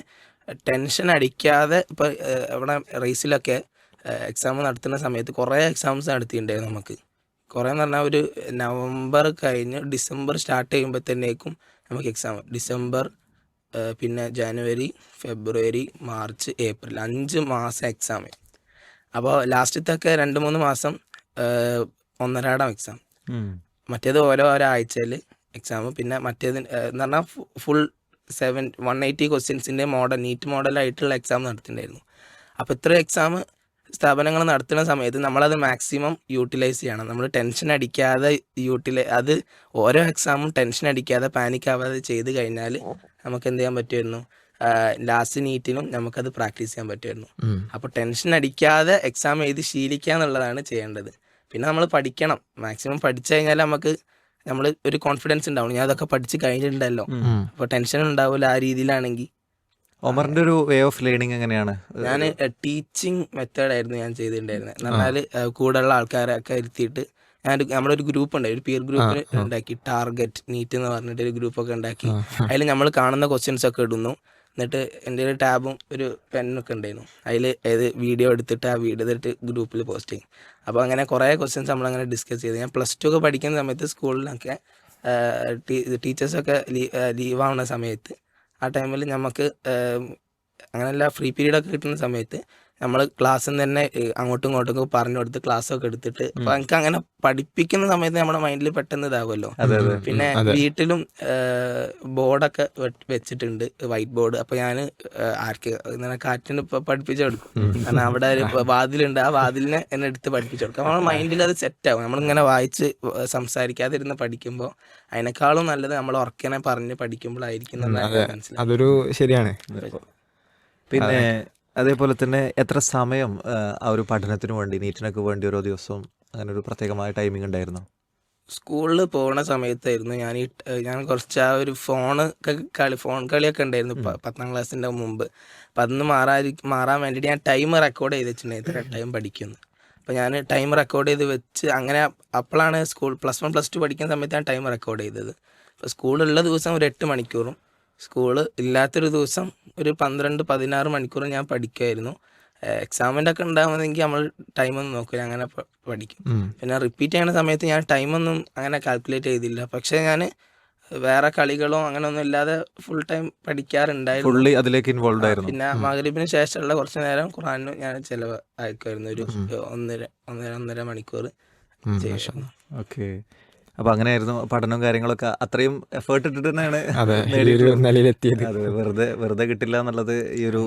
S2: ടെൻഷൻ അടിക്കാതെ ഇപ്പൊ അവിടെ ഇവിടെ റേസിലൊക്കെ എക്സാം നടത്തുന്ന സമയത്ത് കുറേ എക്സാംസ് നടത്തിയിട്ടുണ്ടായിരുന്നു നമുക്ക്. കുറേ എന്ന് പറഞ്ഞാൽ ഒരു നവംബർ കഴിഞ്ഞ് ഡിസംബർ സ്റ്റാർട്ട് ചെയ്യുമ്പോഴത്തേക്കും നമുക്ക് എക്സാം ഡിസംബർ പിന്നെ ജനുവരി ഫെബ്രുവരി മാർച്ച് ഏപ്രിൽ അഞ്ച് മാസം എക്സാം അപ്പോൾ ലാസ്റ്റത്തൊക്കെ രണ്ട് മൂന്ന് മാസം ഒന്നരാടം എക്സാം മറ്റേത് ഓരോ ഓരോ ആഴ്ചയിൽ എക്സാം പിന്നെ മറ്റേത് എന്ന് പറഞ്ഞാൽ ഫുൾ സെവൻ വൺ എയ്റ്റി ക്വസ്റ്റ്യൻസിന്റെ മോഡൽ നീറ്റ് മോഡലായിട്ടുള്ള എക്സാം നടത്തിയിട്ടുണ്ടായിരുന്നു. അപ്പോൾ ഇത്ര എക്സാം സ്ഥാപനങ്ങൾ നടത്തുന്ന സമയത്ത് നമ്മളത് മാക്സിമം യൂട്ടിലൈസ് ചെയ്യണം. നമ്മൾ ടെൻഷൻ അടിക്കാതെ യൂട്ടിലൈ അത് ഓരോ എക്സാമും ടെൻഷൻ അടിക്കാതെ പാനിക് ആവാതെ ചെയ്ത് കഴിഞ്ഞാൽ നമുക്ക് എന്ത് ചെയ്യാൻ പറ്റുമായിരുന്നു? ലാസ്റ്റ് നീറ്റിനും നമുക്കത് പ്രാക്ടീസ് ചെയ്യാൻ പറ്റുമായിരുന്നു. അപ്പോൾ ടെൻഷൻ അടിക്കാതെ എക്സാം എഴുതി ശീലിക്കുക എന്നുള്ളതാണ് ചെയ്യേണ്ടത്. പിന്നെ നമ്മൾ പഠിക്കണം. മാക്സിമം പഠിച്ചു കഴിഞ്ഞാൽ നമുക്ക് നമ്മൾ ഒരു കോൺഫിഡൻസ് ഉണ്ടാവും ഞാൻ അതൊക്കെ പഠിച്ച് കഴിഞ്ഞിട്ടുണ്ടല്ലോ.
S3: അപ്പൊ
S2: അപ്പോൾ ടെൻഷൻ ഉണ്ടാവില്ല ആ രീതിയിലാണെങ്കിൽ
S1: ഒമറിന്റെ ഒരു വേ ഓഫ് ലേണിംഗ് എങ്ങനെയാണ്?
S2: ഞാൻ ടീച്ചിങ് മെത്തേഡായിരുന്നു ഞാൻ ചെയ്തിട്ടുണ്ടായിരുന്നത് എന്നാൽ കൂടെ ഉള്ള ആൾക്കാരെ ആൾക്കാരൊക്കെ ഇരുത്തിയിട്ട് ഞാൻ നമ്മുടെ ഒരു ഗ്രൂപ്പ് ഉണ്ടായി ഒരു പിയർ ഗ്രൂപ്പ് ഉണ്ടാക്കി. ടാർഗറ്റ് നീറ്റ് എന്ന് പറഞ്ഞിട്ട് ഒരു ഗ്രൂപ്പൊക്കെ ഉണ്ടാക്കി. അതിൽ നമ്മൾ കാണുന്ന ക്വസ്റ്റ്യൻസ് ഒക്കെ ഇടുന്നു. എന്നിട്ട് എന്റെ ഒരു ടാബും ഒരു പെന്നൊക്കെ ഉണ്ടായിരുന്നു. അതിൽ ഏത് വീഡിയോ എടുത്തിട്ട് ആ വീഡിയോ എടുത്തിട്ട് ഗ്രൂപ്പിൽ പോസ്റ്റ് ചെയ്യും. അപ്പോൾ അങ്ങനെ കുറേ ക്വസ്റ്റ്യൻസ് നമ്മളങ്ങനെ ഡിസ്കസ് ചെയ്ത്. ഞാൻ പ്ലസ് ടു ഒക്കെ പഠിക്കുന്ന സമയത്ത് സ്കൂളിലൊക്കെ ടീച്ചേഴ്സൊക്കെ ലീവ് ലീവാവുന്ന സമയത്ത് ആ ടൈമിൽ നമുക്ക് അങ്ങനെയല്ല ഫ്രീ പീരീഡൊക്കെ കിട്ടുന്ന സമയത്ത് നമ്മൾ ക്ലാസ്സിൽ നിന്ന് തന്നെ അങ്ങോട്ടും ഇങ്ങോട്ടും പറഞ്ഞു കൊടുത്ത് ക്ലാസ്സൊക്കെ എടുത്തിട്ട് അപ്പൊ എനിക്ക് അങ്ങനെ പഠിപ്പിക്കുന്ന സമയത്ത് നമ്മുടെ മൈൻഡിൽ പെട്ടെന്ന് ഇതാകുമല്ലോ. പിന്നെ. വീട്ടിലും ബോർഡൊക്കെ വെച്ചിട്ടുണ്ട് വൈറ്റ് ബോർഡ്. അപ്പൊ ഞാൻ ആർക്ക് ഇങ്ങനെ കാറ്റിന് ഇപ്പൊ പഠിപ്പിച്ചു കൊടുക്കും. കാരണം അവിടെ ഒരു വാതിലുണ്ട്. ആ വാതിലിനെ എന്നെ എടുത്ത് പഠിപ്പിച്ചു കൊടുക്കും. നമ്മുടെ മൈൻഡിൽ അത് സെറ്റ് ആവും. നമ്മളിങ്ങനെ വായിച്ച് സംസാരിക്കാതിരുന്ന് പഠിക്കുമ്പോൾ അതിനേക്കാളും നല്ലത് നമ്മൾ ഉറക്കനെ പറഞ്ഞ് പഠിക്കുമ്പോഴായിരിക്കും
S3: അതൊരു ശരിയാണ്.
S1: പിന്നെ അതേപോലെ തന്നെ എത്ര സമയം ആ, ഒരു പഠനത്തിന് വേണ്ടി നീറ്റിനൊക്കെ വേണ്ടി ഓരോ ദിവസവും അങ്ങനെ ഒരു പ്രത്യേകമായ ടൈമിംഗ് ഉണ്ടായിരുന്നു?
S2: സ്കൂളിൽ പോകുന്ന സമയത്തായിരുന്നു ഞാൻ ഈ ഞാൻ കുറച്ച് ആ ഒരു ഫോണ് കളി ഫോൺ കളിയൊക്കെ ഉണ്ടായിരുന്നു പത്താം ക്ലാസ്സിന്റെ മുമ്പ്. അപ്പം അതൊന്ന് മാറാതി മാറാൻ വേണ്ടിയിട്ട് ഞാൻ ടൈം റെക്കോർഡ് ചെയ്ത് വെച്ചിട്ടുണ്ടായിരുന്നു ഇത്ര ടൈം പഠിക്കുന്നു അപ്പം ഞാൻ ടൈം റെക്കോർഡ് ചെയ്ത് വെച്ച് അങ്ങനെ അപ്പോഴാണ് school plus one plus two പഠിക്കുന്ന സമയത്ത് ഞാൻ ടൈം റെക്കോർഡ് ചെയ്തത്. അപ്പോൾ സ്കൂളുള്ള ദിവസം ഒരു എട്ട് മണിക്കൂറും സ്കൂൾ ഇല്ലാത്തൊരു ദിവസം ഒരു പന്ത്രണ്ട് പതിനാറ് മണിക്കൂർ ഞാൻ പഠിക്കുമായിരുന്നു എക്സാമിന്റെ ഒക്കെ ഉണ്ടാകുമെന്നെങ്കിൽ നമ്മൾ ടൈമൊന്നും നോക്കില്ല അങ്ങനെ പഠിക്കും. പിന്നെ റിപ്പീറ്റ് ചെയ്യുന്ന സമയത്ത് ഞാൻ ടൈമൊന്നും അങ്ങനെ കാൽക്കുലേറ്റ് ചെയ്തില്ല. പക്ഷേ ഞാൻ വേറെ കളികളോ അങ്ങനെ ഒന്നും ഇല്ലാതെ ഫുൾ ടൈം പഠിക്കാറുണ്ടായിരുന്നു.
S1: അതിലേക്ക് ഇൻവോൾവ് ആയിരുന്നു.
S2: പിന്നെ മകരീബിന് ശേഷമുള്ള കുറച്ച് നേരം ഖുറാനും ഞാൻ ചിലവ് അയക്കുമായിരുന്നു ഒരു ഒന്നര ഒന്നര ഒന്നര മണിക്കൂർ ശേഷം.
S1: ഓക്കെ. അപ്പൊ അങ്ങനെയായിരുന്നു പഠനവും കാര്യങ്ങളൊക്കെ. അത്രയും എഫേർട്ട് ഇട്ടിട്ട് തന്നെയാണ്
S3: അതെ
S1: വെറുതെ വെറുതെ കിട്ടില്ല എന്നുള്ളത് ഈ ഒരു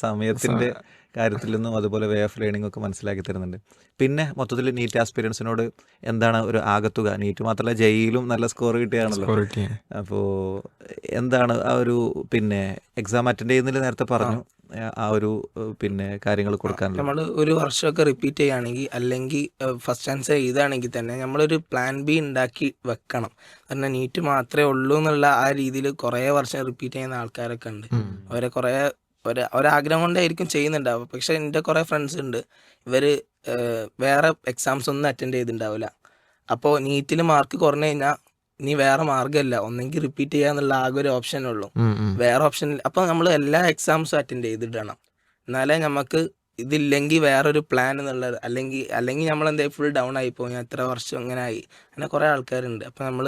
S1: സമയത്തിന്റെ കാര്യത്തിൽ നിന്നും അതുപോലെ വേ ഓഫ് ലേണിംഗ് ഒക്കെ മനസ്സിലാക്കി തരുന്നുണ്ട്. പിന്നെ മൊത്തത്തിൽ നീറ്റ് ആസ്പിരൻസിനോട് എന്താണ് ഒരു ആകത്തുക? നീറ്റ് മാത്രമല്ല ജയിലും നല്ല സ്കോർ കിട്ടിയാണല്ലോ.
S3: സ്കോർ കിട്ടിയ.
S1: അപ്പോൾ എന്താണ് ആ ഒരു പിന്നെ എക്സാം അറ്റൻഡ് ചെയ്യുന്നതിൽ നേരത്തെ പറഞ്ഞു ആ ഒരു പിന്നെ കാര്യങ്ങൾ കൊടുക്കാൻ
S2: നമ്മൾ ഒരു വർഷമൊക്കെ റിപ്പീറ്റ് ചെയ്യുകയാണെങ്കിൽ അല്ലെങ്കിൽ ഫസ്റ്റ് ആൻസർ ചെയ്താണെങ്കിൽ തന്നെ നമ്മളൊരു പ്ലാൻ ബി ഉണ്ടാക്കി വെക്കണം. കാരണം നീറ്റ് മാത്രമേ ഉള്ളൂ എന്നുള്ള ആ രീതിയിൽ കുറേ വർഷം റിപ്പീറ്റ് ചെയ്യുന്ന ആൾക്കാരൊക്കെ ഉണ്ട്. അവരെ കുറേ ഒരു ഒരാഗ്രഹം കൊണ്ടായിരിക്കും ചെയ്യുന്നുണ്ടാവുക. പക്ഷെ എന്റെ കുറേ ഫ്രണ്ട്സ് ഉണ്ട്. ഇവർ വേറെ എക്സാംസ് ഒന്നും അറ്റൻഡ് ചെയ്തിട്ടുണ്ടാവില്ല. അപ്പോൾ നീറ്റിൽ മാർക്ക് കുറഞ്ഞു കഴിഞ്ഞാൽ ഇനി വേറെ മാർഗമല്ല ഒന്നെങ്കിൽ റിപ്പീറ്റ് ചെയ്യാന്നുള്ള ആകെ ഒരു ഓപ്ഷനേ ഉള്ളൂ. വേറെ ഓപ്ഷൻ അപ്പോൾ നമ്മൾ എല്ലാ എക്സാംസും അറ്റൻഡ് ചെയ്തിടണം. എന്നാലേ നമുക്ക് ഇതില്ലെങ്കിൽ വേറൊരു പ്ലാൻ എന്നുള്ളത് അല്ലെങ്കിൽ അല്ലെങ്കിൽ നമ്മൾ എന്താ ഫുൾ ഡൗൺ ആയി പോകും ഞാൻ എത്ര വർഷം ഇങ്ങനെ ആയി. അങ്ങനെ കുറേ ആൾക്കാരുണ്ട്. അപ്പോൾ നമ്മൾ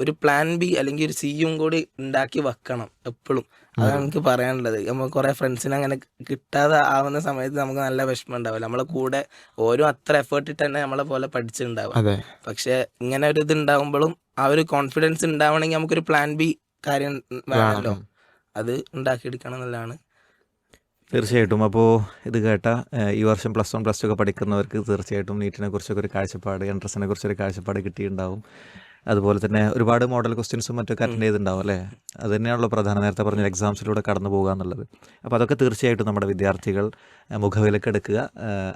S2: ഒരു പ്ലാൻ ബി അല്ലെങ്കിൽ ഒരു സിയും കൂടി ഉണ്ടാക്കി വെക്കണം എപ്പോഴും അതാണ് എനിക്ക് പറയാനുള്ളത്. നമ്മൾ കുറെ ഫ്രണ്ട്സിനെ അങ്ങനെ കിട്ടാതെ ആവുന്ന സമയത്ത് നമുക്ക് നല്ല വിഷമം ഉണ്ടാവില്ല നമ്മളെ കൂടെ ഓരോ അത്ര എഫേർട്ട് ഇട്ട് തന്നെ നമ്മളെ പോലെ പഠിച്ചിട്ടുണ്ടാവും. പക്ഷെ ഇങ്ങനെ ഒരു ഇത് ഉണ്ടാവുമ്പോഴും ആ ഒരു കോൺഫിഡൻസ് ഉണ്ടാവണമെങ്കിൽ നമുക്കൊരു പ്ലാൻ ബി കാര്യം വേണമല്ലോ അത് ഉണ്ടാക്കിയെടുക്കണം എന്നുള്ളതാണ്.
S1: തീർച്ചയായിട്ടും. അപ്പോൾ ഇത് കേട്ട ഈ വർഷം പ്ലസ് വൺ പ്ലസ് ടു ഒക്കെ പഠിക്കുന്നവർക്ക് തീർച്ചയായിട്ടും നീറ്റിനെ കുറിച്ചൊക്കെ ഒരു കാഴ്ചപ്പാട് എൻട്രൻസിനെ കുറിച്ചൊരു കാഴ്ചപ്പാട് കിട്ടിയിട്ടുണ്ടാവും. അതുപോലെ തന്നെ ഒരുപാട് മോഡൽ ക്വസ്റ്റ്യൻസും മറ്റൊക്കെ അറ്റൻഡ് ചെയ്തിട്ടുണ്ടാവും അല്ലേ? അത് തന്നെയാണല്ലോ പ്രധാന. നേരത്തെ പറഞ്ഞ എക്സാംസിലൂടെ കടന്നു പോകുക എന്നുള്ളത്. അപ്പോൾ അതൊക്കെ തീർച്ചയായിട്ടും നമ്മുടെ വിദ്യാർത്ഥികൾ മുഖവിലക്കെടുക്കുക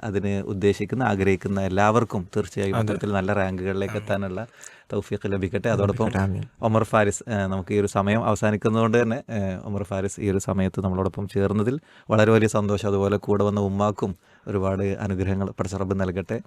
S1: അതിന് ഉദ്ദേശിക്കുന്ന ആഗ്രഹിക്കുന്ന എല്ലാവർക്കും തീർച്ചയായും അത്തരത്തിൽ നല്ല റാങ്കുകളിലേക്ക് എത്താനുള്ള തൗഫീഖ് ലഭിക്കട്ടെ. അതോടൊപ്പം. ഒമർ ഫാരിസ് നമുക്ക് ഈ ഒരു സമയം അവസാനിക്കുന്നതുകൊണ്ട് തന്നെ ഒമർ ഫാരിസ് ഈ ഒരു സമയത്ത് നമ്മളോടൊപ്പം ചേർന്നതിൽ വളരെ വലിയ സന്തോഷം. അതുപോലെ കൂടെ വന്ന ഉമ്മാക്കും ഒരുപാട് അനുഗ്രഹങ്ങൾ പടച്ചറബ് നൽകട്ടെ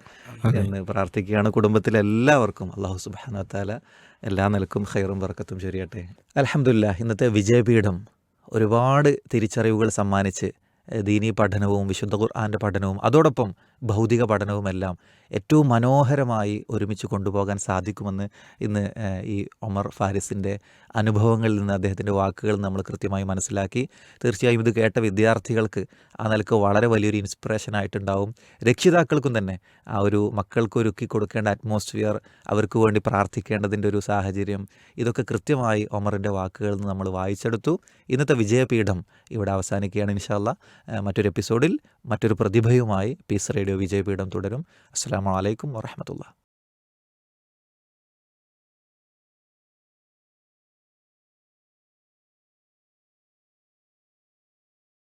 S1: എന്ന് പ്രാർത്ഥിക്കുകയാണ് കുടുംബത്തിലെ എല്ലാവർക്കും അള്ളാഹു സുബാന താല എല്ലാ നിലക്കും ഹൈറും ബർക്കത്തും ശരിയട്ടെ അലഹമില്ല ഇന്നത്തെ വിജയപീഠം ഒരുപാട് തിരിച്ചറിവുകൾ സമ്മാനിച്ച് ദീനി ദീനീ പഠനവും വിശുദ്ധ ഖുർആാന്റെ പഠനവും അതോടൊപ്പം ഭൗതിക പഠനവുമെല്ലാം ഏറ്റവും മനോഹരമായി ഒരുമിച്ച് കൊണ്ടുപോകാൻ സാധിക്കുമെന്ന് ഇന്ന് ഈ ഒമർ ഫാരിസിന്റെ അനുഭവങ്ങളിൽ നിന്ന് അദ്ദേഹത്തിന്റെ വാക്കുകൾ നമ്മൾ കൃത്യമായി മനസ്സിലാക്കി. തീർച്ചയായും ഇത് കേട്ട വിദ്യാർത്ഥികൾക്ക് ആ നിലയ്ക്ക് വളരെ വലിയൊരു ഇൻസ്പിറേഷൻ ആയിട്ടുണ്ടാവും. രക്ഷിതാക്കൾക്കും തന്നെ ആ ഒരു മക്കൾക്ക് ഒരുക്കി കൊടുക്കേണ്ട അറ്റ്മോസ്ഫിയർ അവർക്ക് വേണ്ടി പ്രാർത്ഥിക്കേണ്ടതിന്റെ ഒരു സാഹചര്യം ഇതൊക്കെ കൃത്യമായി ഒമറിന്റെ വാക്കുകളിൽ നിന്ന് നമ്മൾ വായിച്ചെടുത്തു. ഇന്നത്തെ വിജയപീഠം ഇവിടെ അവസാനിക്കുകയാണ് ഇൻഷാല്ല മറ്റൊരു എപ്പിസോഡിൽ മറ്റൊരു പ്രതിഭയുമായി പീസ് റേഡിയോ വിജയപീഠം തുടരും. അസ്സാം വലൈക്കും വറഹമത്തുള്ള